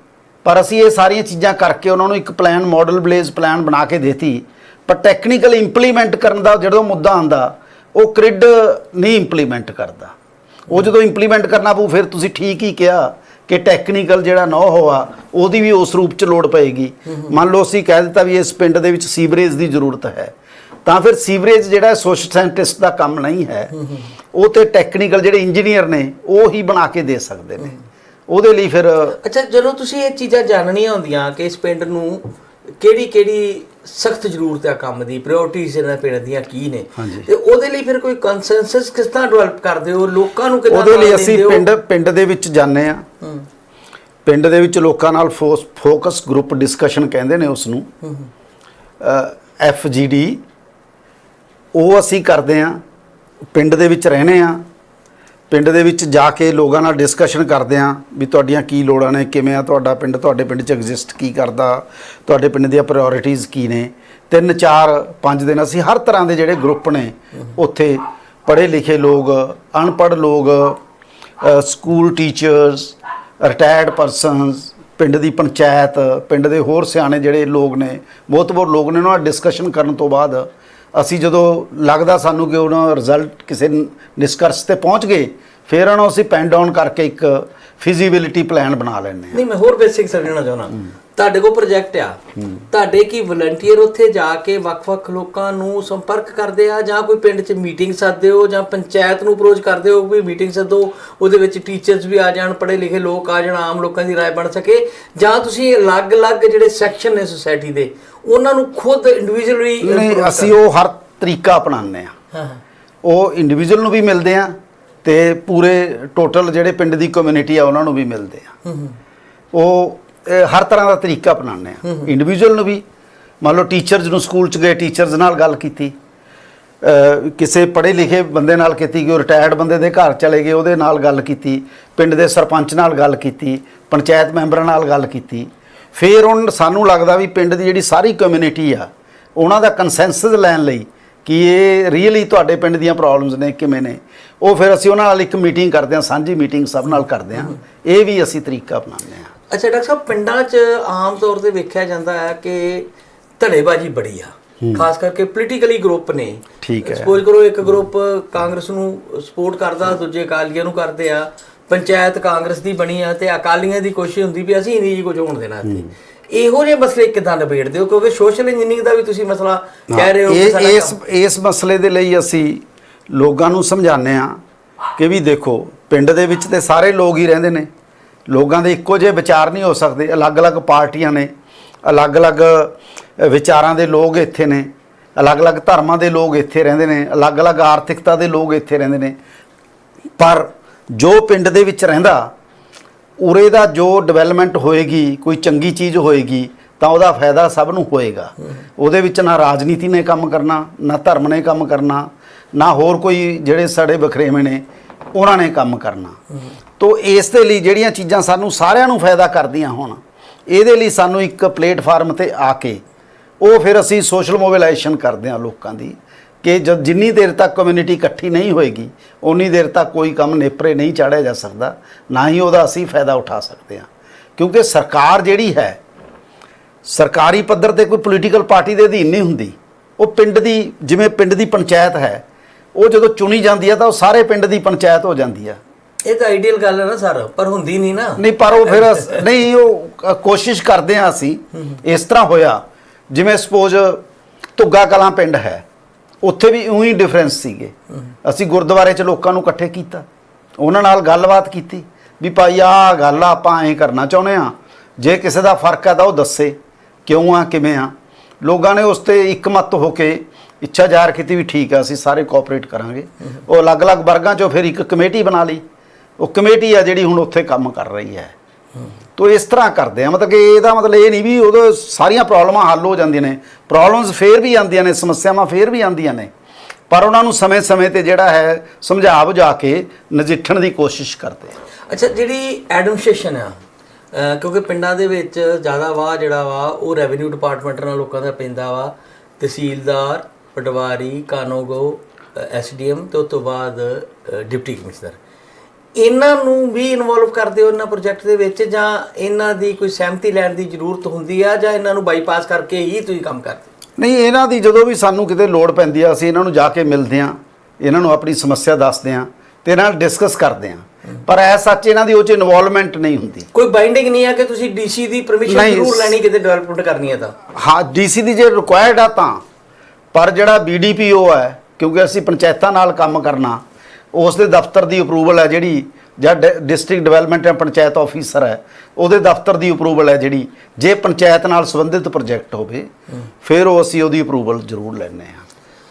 ਪਰ ਅਸੀਂ ਇਹ ਸਾਰੀਆਂ ਚੀਜ਼ਾਂ ਕਰਕੇ ਉਹਨਾਂ ਨੂੰ ਇੱਕ ਪਲਾਨ ਮਾਡਲ ਬਲੇਜ਼ ਪਲਾਨ ਬਣਾ ਕੇ ਦੇਤੀ। ਪਰ ਟੈਕਨੀਕਲ ਇੰਪਲੀਮੈਂਟ ਕਰਨ ਦਾ ਜਦੋਂ ਮੁੱਦਾ ਆਂਦਾ, ਉਹ ਕ੍ਰਿਡ ਨਹੀਂ ਇੰਪਲੀਮੈਂਟ ਕਰਦਾ। ਉਹ ਜਦੋਂ ਇੰਪਲੀਮੈਂਟ ਕਰਨਾ ਪਊ, ਫਿਰ ਤੁਸੀਂ ਠੀਕ ਹੀ ਕਿਹਾ ਕਿ ਟੈਕਨੀਕਲ ਜਿਹੜਾ ਨਾ ਹੋਆ ਉਹਦੀ ਵੀ ਉਸ ਰੂਪ ਚ ਲੋੜ ਪਏਗੀ। ਮੰਨ ਲਓ ਅਸੀਂ ਕਹਿ ਦਿੱਤਾ ਵੀ ਇਸ ਪਿੰਡ ਦੇ ਵਿੱਚ ਸੀਵਰੇਜ ਦੀ ਜ਼ਰੂਰਤ ਹੈ। ਤਾਂ ਫਿਰ ਸੀਵਰੇਜ ਜਿਹੜਾ ਸੋਸ਼ਲ ਸਾਇੰਟਿਸਟ ਦਾ ਕੰਮ ਨਹੀਂ ਹੈ, ਉਹ ਤੇ ਟੈਕਨੀਕਲ ਜਿਹੜੇ ਇੰਜੀਨੀਅਰ ਨੇ, ਉਹ ਹੀ ਬਣਾ ਕੇ ਦੇ ਸਕਦੇ ਨੇ। ਉਹਦੇ ਲਈ ਫਿਰ ਅੱਛਾ, ਜਦੋਂ ਤੁਸੀਂ ਇਹ ਚੀਜ਼ਾਂ ਜਾਣਨੀਆਂ ਹੁੰਦੀਆਂ ਕਿ ਇਸ ਪਿੰਡ ਨੂੰ ਕਿਹੜੀ ਕਿਹੜੀ ਸਖਤ ਜ਼ਰੂਰਤ ਹੈ ਕੰਮ ਦੀ ਪ੍ਰਾਇੋਰਟੀਜ਼ ਇਹਨਾਂ ਪਿੰਡ ਦੀਆਂ ਕੀ ਨੇ। ਤੇ ਉਹਦੇ ਲਈ ਫਿਰ ਕੋਈ ਕੰਸੈਂਸਸ ਕਿਸ ਤਰ੍ਹਾਂ ਡਿਵੈਲਪ ਕਰਦੇ ਹੋ? ਲੋਕਾਂ ਨੂੰ ਕਿੱਦਾਂ ਉਹਦੇ ਲਈ ਅਸੀਂ? ਪਿੰਡ ਪਿੰਡ ਦੇ ਵਿੱਚ ਜਾਂਦੇ ਆ ਪਿੰਡ ਦੇ ਵਿੱਚ ਲੋਕਾਂ ਨਾਲ ਫੋਕਸ ਗਰੁੱਪ ਡਿਸਕਸ਼ਨ ਕਹਿੰਦੇ ਨੇ ਉਸ ਨੂੰ ਐਫ ਜੀ ਡੀ ਉਹ ਅਸੀਂ ਕਰਦੇ ਆ ਪਿੰਡ ਦੇ ਵਿੱਚ ਰਹਨੇ ਆ ਪਿੰਡ ਦੇ ਵਿੱਚ ਜਾ ਕੇ ਲੋਕਾਂ ਨਾਲ ਡਿਸਕਸ਼ਨ ਕਰਦੇ ਆ ਵੀ ਤੁਹਾਡੀਆਂ ਕੀ ਲੋੜਾਂ ਨੇ, ਕਿਵੇਂ ਆ ਤੁਹਾਡਾ ਪਿੰਡ, ਤੁਹਾਡੇ ਪਿੰਡ 'ਚ ਐਗਜ਼ਿਸਟ ਕੀ ਕਰਦਾ, ਤੁਹਾਡੇ ਪਿੰਡ ਦੀਆਂ ਪ੍ਰਾਇੋਰਟੀਜ਼ ਕੀ ਨੇ। ਤਿੰਨ, ਚਾਰ, ਪੰਜ ਦਿਨ ਅਸੀਂ ਹਰ ਤਰ੍ਹਾਂ ਦੇ ਜਿਹੜੇ ਗਰੁੱਪ ਨੇ, ਉੱਥੇ ਪੜ੍ਹੇ ਲਿਖੇ ਲੋਕ, ਅਨਪੜ੍ਹ ਲੋਕ ਸਕੂਲ ਟੀਚਰਸ ਰਿਟਾਇਰਡ ਪਰਸਨਸ ਪਿੰਡ ਦੀ ਪੰਚਾਇਤ, ਪਿੰਡ ਦੇ ਹੋਰ ਸਿਆਣੇ ਜਿਹੜੇ ਲੋਕ ਨੇ ਬਹੁਤ ਬਹੁਤ ਲੋਕ ਨੇ, ਉਹਨਾਂ ਨਾਲ ਡਿਸਕਸ਼ਨ ਕਰਨ ਤੋਂ ਬਾਅਦ ਅਸੀਂ ਜਦੋਂ ਲੱਗਦਾ ਸਾਨੂੰ ਕਿ ਉਹਨਾਂ ਰਿਜ਼ਲਟ ਕਿਸੇ ਨ- ਨਿਸ਼ਕਰਸ਼ ਤੇ ਪਹੁੰਚ ਗਏ ਫਿਰ ਉਹਨਾਂ ਨੂੰ ਅਸੀਂ ਪੈਨ ਡਾਊਨ ਕਰਕੇ ਇੱਕ ਫਿਜ਼ੀਬਿਲਿਟੀ ਪਲਾਨ ਬਣਾ ਲੈਂਦੇ ਹਾਂ ਨਹੀਂ ਮੈਂ ਹੋਰ ਬੇਸਿਕ ਸਮਝਣਾ ਚਾਹੁੰਦਾ ਤੁਹਾਡੇ ਕੋਲ ਪ੍ਰੋਜੈਕਟ ਆ ਤੁਹਾਡੇ ਕੀ ਵਲੰਟੀਅਰ ਉੱਥੇ ਜਾ ਕੇ ਵੱਖ-ਵੱਖ ਲੋਕਾਂ ਨੂੰ ਸੰਪਰਕ ਕਰਦੇ ਆ ਜਾਂ ਕੋਈ ਪਿੰਡ 'ਚ ਮੀਟਿੰਗ ਸੱਦਦੇ ਹੋ ਜਾਂ ਪੰਚਾਇਤ ਨੂੰ ਅਪਰੋਚ ਕਰਦੇ ਹੋ ਵੀ ਮੀਟਿੰਗ ਸੱਦੋ ਉਹਦੇ ਵਿੱਚ ਟੀਚਰਸ ਵੀ ਆ ਜਾਣ ਪੜ੍ਹੇ ਲਿਖੇ ਲੋਕ ਆ ਜਾਣ ਆਮ ਲੋਕਾਂ ਦੀ رائے ਬਣ ਸਕੇ ਜਾਂ ਤੁਸੀਂ ਅਲੱਗ-ਅਲੱਗ ਜਿਹੜੇ ਸੈਕਸ਼ਨ ਨੇ ਸੋਸਾਇਟੀ ਦੇ ਉਹਨਾਂ ਨੂੰ ਖੁਦ ਇੰਡੀਵਿਜੂਅਲੀ ਨਹੀਂ ਅਸੀਂ ਉਹ ਹਰ ਤਰੀਕਾ ਅਪਣਾਉਂਦੇ ਆ ਹਾਂ ਉਹ ਇੰਡੀਵਿਜੂਅਲ ਨੂੰ ਵੀ ਮਿਲਦੇ ਆ ਤੇ ਪੂਰੇ ਟੋਟਲ ਜਿਹੜੇ ਪਿੰਡ ਦੀ ਕਮਿਊਨਿਟੀ ਆ ਉਹਨਾਂ ਨੂੰ ਵੀ ਮਿਲਦੇ ਆ ਉਹ ਹਰ ਤਰ੍ਹਾਂ ਦਾ ਤਰੀਕਾ ਅਪਣਾਉਂਦੇ ਆ ਇੰਡੀਵਿਜੂਅਲ ਨੂੰ ਵੀ ਮੰਨ ਲਓ ਟੀਚਰਸ ਨੂੰ ਸਕੂਲ ਚ ਗਏ ਟੀਚਰਸ ਨਾਲ ਗੱਲ ਕੀਤੀ ਕਿਸੇ ਪੜ੍ਹੇ ਲਿਖੇ ਬੰਦੇ ਨਾਲ ਕੀਤੀ ਕਿ ਉਹ ਰਿਟਾਇਰਡ ਬੰਦੇ ਦੇ ਘਰ ਚਲੇ ਗਏ ਉਹਦੇ ਨਾਲ ਗੱਲ ਕੀਤੀ ਪਿੰਡ ਦੇ ਸਰਪੰਚ ਨਾਲ ਗੱਲ ਕੀਤੀ ਪੰਚਾਇਤ ਮੈਂਬਰਾਂ ਨਾਲ ਗੱਲ ਕੀਤੀ ਫਿਰ ਹੁਣ ਸਾਨੂੰ ਲੱਗਦਾ ਵੀ ਪਿੰਡ ਦੀ ਜਿਹੜੀ ਸਾਰੀ ਕਮਿਊਨਿਟੀ ਆ ਉਹਨਾਂ ਦਾ ਕੰਸੈਂਸਸ ਲੈਣ ਲਈ ਕਿ ਇਹ ਰੀਅਲੀ ਤੁਹਾਡੇ ਪਿੰਡ ਦੀਆਂ ਪ੍ਰੋਬਲਮਸ ਨੇ ਕਿਵੇਂ ਨੇ। ਉਹ ਫਿਰ ਅਸੀਂ ਉਹਨਾਂ ਨਾਲ ਇੱਕ ਮੀਟਿੰਗ ਕਰਦੇ ਹਾਂ ਸਾਂਝੀ ਮੀਟਿੰਗ ਸਭ ਨਾਲ ਕਰਦੇ ਹਾਂ। ਇਹ ਵੀ ਅਸੀਂ ਤਰੀਕਾ ਅਪਣਾਉਂਦੇ ਹਾਂ। ਅੱਛਾ ਡਾਕਟਰ ਸਾਹਿਬ ਪਿੰਡਾਂ 'ਚ ਆਮ ਤੌਰ ਤੇ ਵੇਖਿਆ ਜਾਂਦਾ ਹੈ ਕਿ ਧੜੇਬਾਜ਼ੀ ਬੜੀ ਆ। ਖਾਸ ਕਰਕੇ ਪੋਲੀਟੀਕਲੀ ਗਰੁੱਪ ਨੇ। ਠੀਕ ਹੈ। ਸਪੋਜ਼ ਕਰੋ ਇੱਕ ਗਰੁੱਪ ਕਾਂਗਰਸ ਨੂੰ ਸਪੋਰਟ ਕਰਦਾ ਦੂਜੇ ਅਕਾਲੀਆਂ ਨੂੰ ਕਰਦੇ ਆ। ਪੰਚਾਇਤ ਕਾਂਗਰਸ ਦੀ ਬਣੀ ਆ ਤੇ ਅਕਾਲੀਆਂ ਦੀ ਕੋਸ਼ਿਸ਼ ਹੁੰਦੀ ਵੀ ਅਸੀਂ ਨਹੀਂ ਜੀ ਕੁਝ ਹੋਣ ਦੇਣਾ ਇੱਥੇ। ਇਹੋ ਜਿਹੇ ਮਸਲੇ ਕਿਦਾਂ ਨਿਬੇੜਦੇ ਹੋ ਕਿਉਂਕਿ ਸੋਸ਼ਲ ਇੰਜੀਨੀਅਰਿੰਗ ਦਾ ਵੀ ਤੁਸੀਂ ਮਸਲਾ ਕਹਿ ਰਹੇ ਹੋ ਇਸ ਇਸ ਮਸਲੇ ਦੇ ਲਈ ਅਸੀਂ ਲੋਕਾਂ ਨੂੰ ਸਮਝਾਉਂਦੇ ਆ ਕਿ ਵੀ ਦੇਖੋ ਪਿੰਡ ਦੇ ਵਿੱਚ ਤੇ ਸਾਰੇ ਲੋਕ ਹੀ ਰਹਿੰਦੇ ਨੇ। ਲੋਕਾਂ ਦੇ ਇੱਕੋ ਜਿਹੇ ਵਿਚਾਰ ਨਹੀਂ ਹੋ ਸਕਦੇ। ਅਲੱਗ-ਅਲੱਗ ਪਾਰਟੀਆਂ ਨੇ। ਅਲੱਗ-ਅਲੱਗ ਵਿਚਾਰਾਂ ਦੇ ਲੋਕ ਇੱਥੇ ਨੇ। ਅਲੱਗ-ਅਲੱਗ ਧਰਮਾਂ ਦੇ ਲੋਕ ਇੱਥੇ ਰਹਿੰਦੇ ਨੇ। ਅਲੱਗ-ਅਲੱਗ ਆਰਥਿਕਤਾ ਦੇ ਲੋਕ ਇੱਥੇ ਰਹਿੰਦੇ ਨੇ। ਪਰ ਜੋ ਪਿੰਡ ਦੇ ਵਿੱਚ ਰਹਿੰਦਾ, ਉਰੇ ਦਾ ਜੋ ਡਿਵੈਲਪਮੈਂਟ ਹੋਏਗੀ, ਕੋਈ ਚੰਗੀ ਚੀਜ਼ ਹੋਏਗੀ, ਤਾਂ ਉਹਦਾ ਫਾਇਦਾ ਸਭ ਨੂੰ ਹੋਏਗਾ। ਉਹਦੇ ਵਿੱਚ ਨਾ ਰਾਜਨੀਤੀ ਨੇ ਕੰਮ ਕਰਨਾ, ਨਾ ਧਰਮ ਨੇ ਕੰਮ ਕਰਨਾ, ਨਾ ਹੋਰ ਕੋਈ ਜਿਹੜੇ ਸਾਡੇ ਵਖਰੇਵੇਂ ਨੇ, ਉਹਨਾਂ ਨੇ ਕੰਮ ਕਰਨਾ। ਤੋ ਇਸ ਦੇ ਲਈ ਜਿਹੜੀਆਂ ਚੀਜ਼ਾਂ ਸਾਨੂੰ ਸਾਰਿਆਂ ਨੂੰ ਫਾਇਦਾ ਕਰਦੀਆਂ ਹੋਣ, ਇਹਦੇ ਲਈ ਸਾਨੂੰ ਇੱਕ ਪਲੇਟਫਾਰਮ ਤੇ ਆ ਕੇ ਉਹ ਫਿਰ ਅਸੀਂ ਸੋਸ਼ਲ ਮੋਬਿਲਾਈਜੇਸ਼ਨ ਕਰਦੇ ਹਾਂ ਲੋਕਾਂ ਦੀ। ਕਿ ਜਦ ਜਿੰਨੀ ਦੇਰ ਤੱਕ ਕਮਿਊਨਿਟੀ ਇਕੱਠੀ ਨਹੀਂ ਹੋਏਗੀ ਉਨੀ ਦੇਰ ਤੱਕ ਕੋਈ ਕੰਮ ਨੇਪਰੇ ਨਹੀਂ ਚਾੜਿਆ ਜਾ ਸਕਦਾ ਨਾ ਹੀ ਉਹਦਾ ਅਸੀਂ ਫਾਇਦਾ ਉਠਾ ਸਕਦੇ ਹਾਂ। ਕਿਉਂਕਿ ਸਰਕਾਰ ਜਿਹੜੀ ਹੈ ਸਰਕਾਰੀ ਪੱਧਰ ਤੇ ਕੋਈ ਪੋਲੀਟੀਕਲ ਪਾਰਟੀ ਦੇ ਅਧੀਨ ਨਹੀਂ ਹੁੰਦੀ। ਉਹ ਪਿੰਡ ਦੀ ਜਿਵੇਂ ਪਿੰਡ ਦੀ ਪੰਚਾਇਤ ਹੈ ਉਹ ਜਦੋਂ ਚੁਣੀ ਜਾਂਦੀ ਹੈ ਤਾਂ ਉਹ ਸਾਰੇ ਪਿੰਡ ਦੀ ਪੰਚਾਇਤ ਹੋ ਜਾਂਦੀ ਹੈ। ਇਹ ਤਾਂ ਆਈਡੀਅਲ ਗੱਲ ਹੈ ਨਾ ਸਰ ਪਰ ਹੁੰਦੀ ਨਹੀਂ ਨਾ। ਨਹੀਂ ਪਰ ਉਹ ਫਿਰ ਨਹੀਂ ਉਹ ਕੋਸ਼ਿਸ਼ ਕਰਦੇ ਹਾਂ ਅਸੀਂ ਇਸ ਤਰ੍ਹਾਂ ਹੋਇਆ। ਜਿਵੇਂ ਸਪੋਜ਼ ਧੁੱਗਾ ਕਲਾਂ ਪਿੰਡ ਹੈ ਉੱਥੇ ਵੀ ਉਹੀ ਡਿਫਰੈਂਸ ਸੀਗੇ। ਅਸੀਂ ਗੁਰਦੁਆਰੇ 'ਚ ਲੋਕਾਂ ਨੂੰ ਇਕੱਠੇ ਕੀਤਾ। ਉਹਨਾਂ ਨਾਲ ਗੱਲਬਾਤ ਕੀਤੀ ਵੀ ਭਾਈ, ਆਹ ਗੱਲ ਆ, ਆਪਾਂ ਐਂ ਕਰਨਾ ਚਾਹੁੰਦੇ ਆ ਜੇ ਕਿਸੇ ਦਾ ਫ਼ਰਕ ਹੈ ਤਾਂ ਉਹ ਦੱਸੇ, ਕਿਉਂ ਆ, ਕਿਵੇਂ ਆ। ਲੋਕਾਂ ਨੇ ਉਸ ਤੇ ਇੱਕਮਤ ਹੋ ਕੇ ਇੱਛਾ ਜ਼ਾਹਰ ਕੀਤੀ ਵੀ ਠੀਕ ਆ, ਅਸੀਂ ਸਾਰੇ ਕੋਆਪਰੇਟ ਕਰਾਂਗੇ। ਉਹ ਅਲੱਗ-ਅਲੱਗ ਵਰਗਾਂ 'ਚੋਂ ਫਿਰ ਇੱਕ ਕਮੇਟੀ ਬਣਾ ਲਈ। ਉਹ ਕਮੇਟੀ ਆ ਜਿਹੜੀ ਹੁਣ ਉੱਥੇ ਕੰਮ ਕਰ ਰਹੀ ਹੈ। ਤੋ ਇਸ ਤਰ੍ਹਾਂ ਕਰਦੇ ਆ। ਮਤਲਬ ਕਿ ਇਹਦਾ ਮਤਲਬ ਇਹ ਨਹੀਂ ਵੀ ਉਹਦੇ ਸਾਰੀਆਂ ਪ੍ਰੋਬਲਮਾਂ ਹੱਲ ਹੋ ਜਾਂਦੀਆਂ ਨੇ। ਪ੍ਰੋਬਲਮਸ ਫੇਰ ਵੀ ਆਉਂਦੀਆਂ ਨੇ, ਸਮੱਸਿਆਵਾਂ ਫੇਰ ਵੀ ਆਉਂਦੀਆਂ ਨੇ। ਪਰ ਉਹਨਾਂ ਨੂੰ ਸਮੇਂ-ਸਮੇਂ ਤੇ ਜਿਹੜਾ ਹੈ ਸਮਝਾ ਬੁਝਾ ਕੇ ਨਜਿੱਠਣ ਦੀ ਕੋਸ਼ਿਸ਼ ਕਰਦੇ ਆ। ਅੱਛਾ, ਜਿਹੜੀ ਐਡਮਿਨਿਸਟ੍ਰੇਸ਼ਨ ਆ ਕਿਉਂਕਿ ਪਿੰਡਾਂ ਦੇ ਵਿੱਚ ਜ਼ਿਆਦਾ ਵਾਹ ਜਿਹੜਾ ਵਾ, ਉਹ ਰੈਵਨਿਊ ਡਿਪਾਰਟਮੈਂਟ ਨਾਲ ਲੋਕਾਂ ਦਾ ਪੈਂਦਾ ਵਾ। ਤਹਿਸੀਲਦਾਰ, ਪਟਵਾਰੀ, ਕਾਨੂੰਗੋ ਐਸਡੀਐਮ ਤੇ ਉਸ ਤੋਂ ਬਾਅਦ ਡਿਪਟੀ ਕਮਿਸ਼ਨਰ। ਇਹਨਾਂ ਨੂੰ ਵੀ ਇਨਵੋਲਵ ਕਰਦੇ ਹੋ ਇਹਨਾਂ ਪ੍ਰੋਜੈਕਟ ਦੇ ਵਿੱਚ ਜਾਂ ਇਹਨਾਂ ਦੀ ਕੋਈ ਸਹਿਮਤੀ ਲੈਣ ਦੀ ਜ਼ਰੂਰਤ ਹੁੰਦੀ ਆ ਜਾਂ ਇਹਨਾਂ ਨੂੰ ਬਾਈਪਾਸ ਕਰਕੇ ਹੀ ਤੁਸੀਂ ਕੰਮ ਕਰਦੇ ਨਹੀਂ ਇਹਨਾਂ ਦੀ ਜਦੋਂ ਵੀ ਸਾਨੂੰ ਕਿਤੇ ਲੋੜ ਪੈਂਦੀ ਆ ਅਸੀਂ ਇਹਨਾਂ ਨੂੰ ਜਾ ਕੇ ਮਿਲਦੇ ਆ ਇਹਨਾਂ ਨੂੰ ਆਪਣੀ ਸਮੱਸਿਆ ਦੱਸਦੇ ਆ ਤੇ ਨਾਲ ਡਿਸਕਸ ਕਰਦੇ ਆ ਪਰ ਐ ਸੱਚ ਇਹਨਾਂ ਦੀ ਉਹ ਚ ਇਨਵੋਲਵਮੈਂਟ ਨਹੀਂ ਹੁੰਦੀ। ਕੋਈ ਬਾਈਂਡਿੰਗ ਨਹੀਂ ਆ ਕਿ ਤੁਸੀਂ ਡੀਸੀ ਦੀ ਪਰਮਿਸ਼ਨ ਜ਼ਰੂਰ ਲੈਣੀ ਕਿਤੇ ਡਿਵੈਲਪਮੈਂਟ ਕਰਨੀ ਹੈ ਤਾਂ? ਹਾਂ ਡੀਸੀ ਦੀ ਜੇ ਰਿਕੁਆਇਰਡ ਆ ਤਾਂ ਪਰ ਜਿਹੜਾ ਬੀਡੀਪੀਓ ਹੈ ਕਿਉਂਕਿ ਅਸੀਂ ਪੰਚਾਇਤਾਂ ਨਾਲ ਕੰਮ ਕਰਨਾ ਉਸ ਦੇ ਦਫ਼ਤਰ ਦੀ ਅਪਰੂਵਲ ਹੈ ਜਿਹੜੀ ਜਾਂ ਡਿਸਟ੍ਰਿਕਟ ਡਿਵੈਲਪਮੈਂਟ ਜਾਂ ਪੰਚਾਇਤ ਆਫੀਸਰ ਹੈ ਉਹਦੇ ਦਫ਼ਤਰ ਦੀ ਅਪਰੂਵਲ ਹੈ ਜਿਹੜੀ ਜੇ ਪੰਚਾਇਤ ਨਾਲ ਸੰਬੰਧਿਤ ਪ੍ਰੋਜੈਕਟ ਹੋਵੇ ਫਿਰ ਉਹ ਅਸੀਂ ਉਹਦੀ ਅਪਰੂਵਲ ਜ਼ਰੂਰ ਲੈਂਦੇ ਹਾਂ।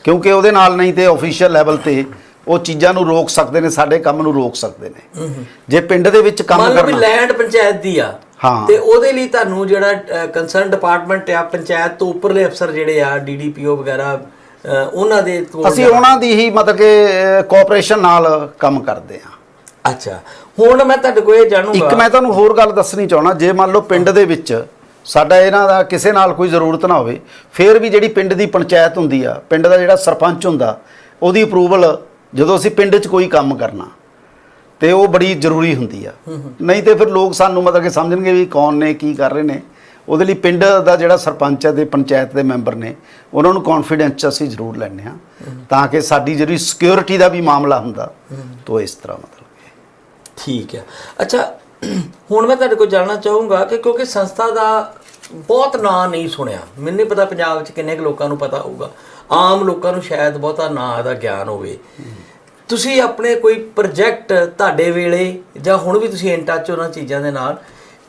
ਕਿਉਂਕਿ ਉਹਦੇ ਨਾਲ ਨਹੀਂ ਤੇ ਅਫੀਸ਼ੀਅਲ ਲੈਵਲ ਤੇ ਉਹ ਚੀਜ਼ਾਂ ਨੂੰ ਰੋਕ ਸਕਦੇ ਨੇ ਸਾਡੇ ਕੰਮ ਨੂੰ ਰੋਕ ਸਕਦੇ ਨੇ। ਜੇ ਪਿੰਡ ਦੇ ਵਿੱਚ ਕੰਮ ਮੰਨ ਲਓ ਕਰਨਾ। ਲੈਂਡ ਪੰਚਾਇਤ ਦੀ ਆ ਹਾਂ। ਤੇ ਉਹਦੇ ਲਈ ਤੁਹਾਨੂੰ ਜਿਹੜਾ ਕੰਸਰਨ ਡਿਪਾਰਟਮੈਂਟ ਆ ਪੰਚਾਇਤ ਤੋਂ ਉੱਪਰਲੇ ਅਫਸਰ ਜਿਹੜੇ ਆ ਡੀਡੀਪੀਓ ਵਗੈਰਾ ਉਹਨਾਂ ਦੇ ਕੋਲ ਅਸੀਂ। ਉਹਨਾਂ ਦੀ ਹੀ ਮਤਲਬ ਕਿ ਕੋਆਪਰੇਸ਼ਨ ਨਾਲ ਕੰਮ ਕਰਦੇ ਹਾਂ। ਅੱਛਾ। ਹੁਣ ਮੈਂ ਤੁਹਾਡੇ ਕੋਲ ਇਹ ਜਾਣੂਗਾ ਇੱਕ ਮੈਂ ਤੁਹਾਨੂੰ ਹੋਰ ਗੱਲ ਦੱਸਣੀ ਚਾਹਣਾ ਜੇ ਮੰਨ ਲਓ ਪਿੰਡ ਦੇ ਵਿੱਚ ਸਾਡਾ ਇਹਨਾਂ ਦਾ ਕਿਸੇ ਨਾਲ ਕੋਈ ਜ਼ਰੂਰਤ ਨਾ ਹੋਵੇ ਫਿਰ ਵੀ ਜਿਹੜੀ ਪਿੰਡ ਦੀ ਪੰਚਾਇਤ ਹੁੰਦੀ ਆ ਪਿੰਡ ਦਾ ਜਿਹੜਾ ਸਰਪੰਚ ਹੁੰਦਾ ਉਹਦੀ ਅਪਰੂਵਲ ਜਦੋਂ ਅਸੀਂ ਪਿੰਡ 'ਚ ਕੋਈ ਕੰਮ ਕਰਨਾ ਤੇ ਉਹ ਬੜੀ ਜ਼ਰੂਰੀ ਹੁੰਦੀ ਆ। ਨਹੀਂ ਤੇ ਫਿਰ ਲੋਕ ਸਾਨੂੰ ਮਤਲਬ ਕਿ ਸਮਝਣਗੇ ਵੀ ਕੌਣ ਨੇ ਕੀ ਕਰ ਰਹੇ ਨੇ। ਉਹਦੇ ਲਈ ਪਿੰਡ ਦਾ ਜਿਹੜਾ ਸਰਪੰਚ ਹੈ ਤੇ ਪੰਚਾਇਤ ਦੇ ਮੈਂਬਰ ਨੇ, ਉਹਨਾਂ ਨੂੰ ਕੌਨਫੀਡੈਂਸ 'ਚ ਅਸੀਂ ਜ਼ਰੂਰ ਲੈਂਦੇ ਹਾਂ ਤਾਂ ਕਿ ਸਾਡੀ ਜਿਹੜੀ ਸਿਕਿਉਰਿਟੀ ਦਾ ਵੀ ਮਾਮਲਾ ਹੁੰਦਾ, ਤੋ ਇਸ ਤਰ੍ਹਾਂ ਮਤਲਬ ਠੀਕ ਹੈ। ਅੱਛਾ, ਹੁਣ ਮੈਂ ਤੁਹਾਡੇ ਕੋਲ ਜਾਣਨਾ ਚਾਹੂੰਗਾ ਕਿ ਕਿਉਂਕਿ ਸੰਸਥਾ ਦਾ ਬਹੁਤ ਨਾਂ ਨਹੀਂ ਸੁਣਿਆ। ਮੈਨੂੰ ਨਹੀਂ ਪਤਾ ਪੰਜਾਬ ਵਿੱਚ ਕਿੰਨੇ ਕੁ ਲੋਕਾਂ ਨੂੰ ਪਤਾ ਹੋਊਗਾ। ਆਮ ਲੋਕਾਂ ਨੂੰ ਸ਼ਾਇਦ ਬਹੁਤਾ ਨਾਂ ਦਾ ਗਿਆਨ ਹੋਵੇ। ਤੁਸੀਂ ਆਪਣੇ ਕੋਈ ਪ੍ਰੋਜੈਕਟ ਤੁਹਾਡੇ ਵੇਲੇ ਜਾਂ ਹੁਣ ਵੀ ਤੁਸੀਂ ਇਨ ਟੱਚ ਉਹਨਾਂ ਚੀਜ਼ਾਂ ਦੇ ਨਾਲ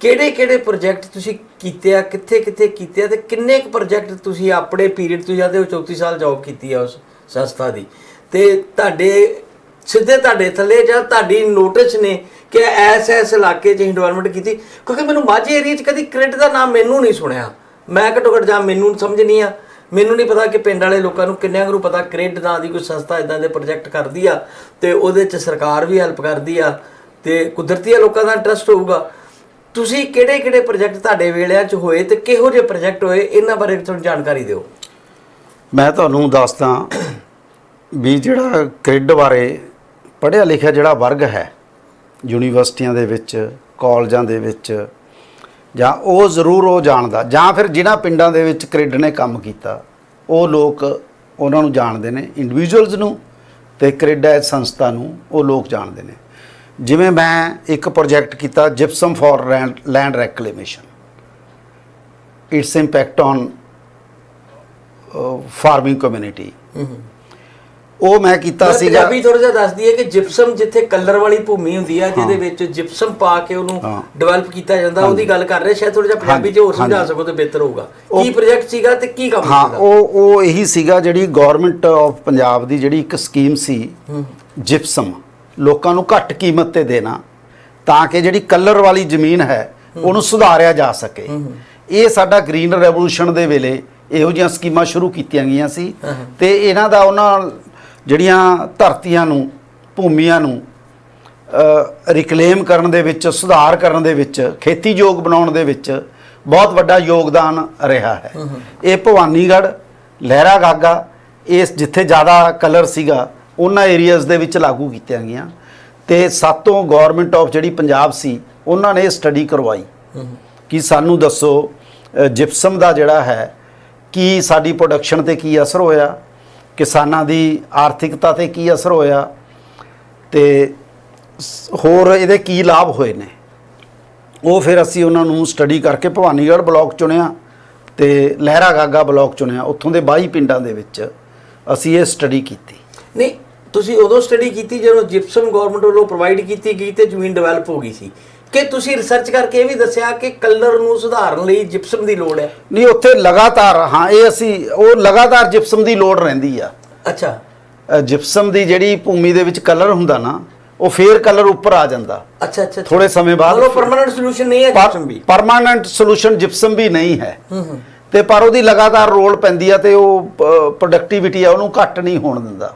ਕਿਹੜੇ ਕਿਹੜੇ ਪ੍ਰੋਜੈਕਟ ਤੁਸੀਂ ਕੀਤੇ ਆ ਕਿੱਥੇ ਕਿੱਥੇ ਕੀਤੇ ਆ ਤੇ ਕਿੰਨੇ ਕੁ ਪ੍ਰੋਜੈਕਟ ਤੁਸੀਂ ਆਪਣੇ ਪੀਰੀਅਡ ਤੋਂ ਜਾਂਦੇ ਹੋ 34 ਸਾਲ ਜੌਬ ਕੀਤੀ ਆ ਉਸ ਸੰਸਥਾ ਦੀ? ਤੇ ਤੁਹਾਡੇ, ਸਿੱਧੇ ਤੁਹਾਡੇ ਥੱਲੇ ਜਾਂ ਤੁਹਾਡੀ ਨੋਟਿਸ ਨੇ ਕਿ ਐਸ ਐਸ ਇਲਾਕੇ 'ਚ ਡਿਵੈਲਪਮੈਂਟ ਕੀਤੀ? ਕਿਉਂਕਿ ਮੈਨੂੰ ਮਾਝੇ ਏਰੀਆ 'ਚ ਕਦੀ ਕ੍ਰੈਡਿਟ ਦਾ ਨਾਮ ਮੈਨੂੰ ਨਹੀਂ ਸੁਣਿਆ। ਮੈਂ ਘੱਟੋ ਘੱਟ ਜਾਂ ਮੈਨੂੰ ਸਮਝ ਨਹੀਂ ਆ। ਮੈਨੂੰ ਨਹੀਂ ਪਤਾ ਕਿ ਪਿੰਡ ਵਾਲੇ ਲੋਕਾਂ ਨੂੰ ਕਿੰਨਿਆਂ ਨੂੰ ਪਤਾ ਕ੍ਰੈਡਿਟ ਨਾਂ ਦੀ ਕੋਈ ਸੰਸਥਾ ਇਦਾਂ ਦੇ ਪ੍ਰੋਜੈਕਟ ਕਰਦੀ ਆ ਤੇ ਉਹਦੇ 'ਚ ਸਰਕਾਰ ਵੀ ਹੈਲਪ ਕਰਦੀ ਆ ਤੇ ਕੁਦਰਤੀ ਲੋਕਾਂ ਦਾ ਇੰਟਰਸਟ ਹੋਊਗਾ। ਤੁਸੀਂ ਕਿਹੜੇ ਕਿਹੜੇ ਪ੍ਰੋਜੈਕਟ ਤੁਹਾਡੇ ਵੇਲਿਆਂ 'ਚ ਹੋਏ ਤੇ ਕਿਹੋ ਜਿਹੇ ਪ੍ਰੋਜੈਕਟ ਹੋਏ, ਇਹਨਾਂ ਬਾਰੇ ਤੁਹਾਨੂੰ ਜਾਣਕਾਰੀ ਦਿਓ। ਮੈਂ ਤੁਹਾਨੂੰ ਦੱਸਦਾ ਵੀ ਜਿਹੜਾ ਕ੍ਰਿਡ ਬਾਰੇ ਪੜ੍ਹਿਆ ਲਿਖਿਆ ਜਿਹੜਾ ਵਰਗ ਹੈ, ਯੂਨੀਵਰਸਿਟੀਆਂ ਦੇ ਵਿੱਚ, ਕਾਲਜਾਂ ਦੇ ਵਿੱਚ, ਜਾਂ ਉਹ ਜ਼ਰੂਰ ਉਹ ਜਾਣਦਾ, ਜਾਂ ਫਿਰ ਜਿਨ੍ਹਾਂ ਪਿੰਡਾਂ ਦੇ ਵਿੱਚ ਕ੍ਰਿਡ ਨੇ ਕੰਮ ਕੀਤਾ, ਉਹ ਲੋਕ ਉਹਨਾਂ ਨੂੰ ਜਾਣਦੇ ਨੇ ਇੰਡੀਵਿਜੂਅਲਸ ਨੂੰ ਤੇ ਕ੍ਰਿਡ ਐ ਸੰਸਥਾ ਨੂੰ ਉਹ ਲੋਕ ਜਾਣਦੇ ਨੇ। ਜਿਵੇਂ ਮੈਂ ਇੱਕ ਪ੍ਰੋਜੈਕਟ ਕੀਤਾ gypsum for land reclamation its impact on farming community ਉਹ ਮੈਂ ਕੀਤਾ ਸੀਗਾ ਪੰਜਾਬੀ ਥੋੜਾ ਜਿਹਾ ਦੱਸ ਦਈਏ ਕਿ ਜਿਪਸਮ ਜਿੱਥੇ ਕਲਰ ਵਾਲੀ ਭੂਮੀ ਹੁੰਦੀ ਆ ਜਿਹਦੇ ਵਿੱਚ ਜਿਪਸਮ ਪਾ ਕੇ ਉਹਨੂੰ ਹਾਂ। ਡਿਵੈਲਪ ਕੀਤਾ ਜਾਂਦਾ ਉਹਦੀ ਗੱਲ ਕਰ ਰਹੇ ਸ਼ਾਇਦ ਥੋੜਾ ਜਿਹਾ ਪੰਜਾਬੀ ਚ ਹੋਰ। ਸਮਝਾ ਸਕੋ ਤੇ ਬਿਹਤਰ ਹੋਊਗਾ। ਕੀ ਪ੍ਰੋਜੈਕਟ ਸੀਗਾ ਤੇ ਕੀ ਕੰਮ ਹਾਂ ਉਹ ਉਹ ਇਹੀ ਸੀਗਾ ਜਿਹੜੀ ਗਵਰਨਮੈਂਟ ਆਫ ਪੰਜਾਬ ਦੀ ਜਿਹੜੀ ਇੱਕ ਸਕੀਮ ਸੀ ਜਿਪਸਮ ਲੋਕਾਂ ਨੂੰ ਘੱਟ ਕੀਮਤ ਤੇ ਦੇਣਾ ਤਾਂ ਕਿ ਜਿਹੜੀ ਕਲਰ ਵਾਲੀ ਜ਼ਮੀਨ ਹੈ ਉਹਨੂੰ ਸੁਧਾਰਿਆ ਜਾ ਸਕੇ। ਇਹ ਸਾਡਾ ਗ੍ਰੀਨ ਰੈਵੋਲੂਸ਼ਨ ਦੇ ਵੇਲੇ ਇਹੋ ਜਿਹੀਆਂ ਸਕੀਮਾਂ ਸ਼ੁਰੂ ਕੀਤੀਆਂ ਗਈਆਂ ਸੀ। ਤੇ ਇਹਨਾਂ ਦਾ ਉਹਨਾਂ ਜਿਹੜੀਆਂ ਧਰਤੀਆਂ ਨੂੰ ਭੂਮੀਆਂ ਨੂੰ ਰਿਕਲੇਮ ਕਰਨ ਦੇ ਵਿੱਚ ਸੁਧਾਰ ਕਰਨ ਦੇ ਵਿੱਚ ਖੇਤੀਯੋਗ ਬਣਾਉਣ ਦੇ ਵਿੱਚ ਬਹੁਤ ਵੱਡਾ ਯੋਗਦਾਨ ਰਿਹਾ ਹੈ। ਇਹ ਭਵਾਨੀਗੜ੍ਹ ਲਹਿਰਾ ਗਾਗਾ ਇਸ ਜਿੱਥੇ ਜ਼ਿਆਦਾ ਕਲਰ ਸੀਗਾ ਉਹਨਾਂ ਏਰੀਆਜ਼ ਦੇ ਵਿੱਚ ਲਾਗੂ ਕੀਤੀਆਂ ਗਈਆਂ ਤੇ ਸਾਤੋਂ ਗਵਰਨਮੈਂਟ ਆਫ ਜਿਹੜੀ ਪੰਜਾਬ ਸੀ ਉਹਨਾਂ ਨੇ ਸਟੱਡੀ ਕਰਵਾਈ। ਕਿ ਸਾਨੂੰ ਦੱਸੋ ਜਿਪਸਮ ਦਾ ਜਿਹੜਾ ਹੈ ਕੀ ਸਾਡੀ ਪ੍ਰੋਡਕਸ਼ਨ ਤੇ ਕੀ ਅਸਰ ਹੋਇਆ? ਕਿਸਾਨਾਂ ਦੀ ਆਰਥਿਕਤਾ ਤੇ ਕੀ ਅਸਰ ਹੋਇਆ? ਤੇ ਹੋਰ ਇਹਦੇ ਕੀ ਲਾਭ ਹੋਏ ਨੇ? ਉਹ ਫਿਰ ਅਸੀਂ ਉਹਨਾਂ ਨੂੰ ਸਟੱਡੀ ਕਰਕੇ ਭਵਾਨੀਗੜ੍ਹ ਬਲਾਕ ਚੁਣਿਆ ਤੇ ਲਹਿਰਾ ਗਾਗਾ ਬਲਾਕ ਚੁਣਿਆ। ਉੱਥੋਂ ਦੇ 22 ਪਿੰਡਾਂ ਦੇ ਵਿੱਚ ਅਸੀਂ ਇਹ ਸਟੱਡੀ ਕੀਤੀ। ਨਹੀਂ ਤੁਸੀਂ ਉਦੋਂ ਸਟੱਡੀ ਕੀਤੀ ਜਦੋਂ ਜਿਪਸਮ ਗਵਰਨਮੈਂਟ ਵੱਲੋਂ ਪ੍ਰੋਵਾਈਡ ਕੀਤੀ ਗਈ ਤੇ ਜ਼ਮੀਨ ਡਿਵੈਲਪ ਹੋ ਗਈ ਸੀ? ਕਿ ਤੁਸੀਂ ਰਿਸਰਚ ਕਰਕੇ ਇਹ ਵੀ ਦੱਸਿਆ ਕਿ ਕਲਰ ਨੂੰ ਸੁਧਾਰਨ ਲਈ ਜਿਪਸਮ ਦੀ ਲੋੜ ਹੈ? ਨਹੀਂ ਉੱਥੇ ਲਗਾਤਾਰ ਹਾਂ ਇਹ ਅਸੀਂ ਉਹ ਲਗਾਤਾਰ ਜਿਪਸਮ ਦੀ ਲੋੜ ਰਹਿੰਦੀ ਆ। ਅੱਛਾ। ਜਿਪਸਮ ਦੀ ਜਿਹੜੀ ਭੂਮੀ ਦੇ ਵਿੱਚ ਕਲਰ ਹੁੰਦਾ ਨਾ ਉਹ ਫੇਰ ਕਲਰ ਉੱਪਰ ਆ ਜਾਂਦਾ। ਅੱਛਾ ਅੱਛਾ ਥੋੜੇ ਸਮੇਂ ਬਾਅਦ ਮਤਲਬ ਪਰਮਨੈਂਟ ਸੋਲੂਸ਼ਨ ਨਹੀਂ ਹੈ ਜਿਪਸਮ ਵੀ? ਪਰਮਾਨੈਂਟ ਸੋਲੂਸ਼ਨ ਜਿਪਸਮ ਵੀ ਨਹੀਂ ਹੈ। ਹੂੰ ਹੂੰ। ਤੇ ਪਰ ਉਹਦੀ ਲਗਾਤਾਰ ਰੋਲ ਪੈਂਦੀ ਆ ਤੇ ਉਹ ਪ੍ਰੋਡਕਟਿਵਿਟੀ ਆ ਉਹਨੂੰ ਘੱਟ ਨਹੀਂ ਹੋਣ ਦਿੰਦਾ।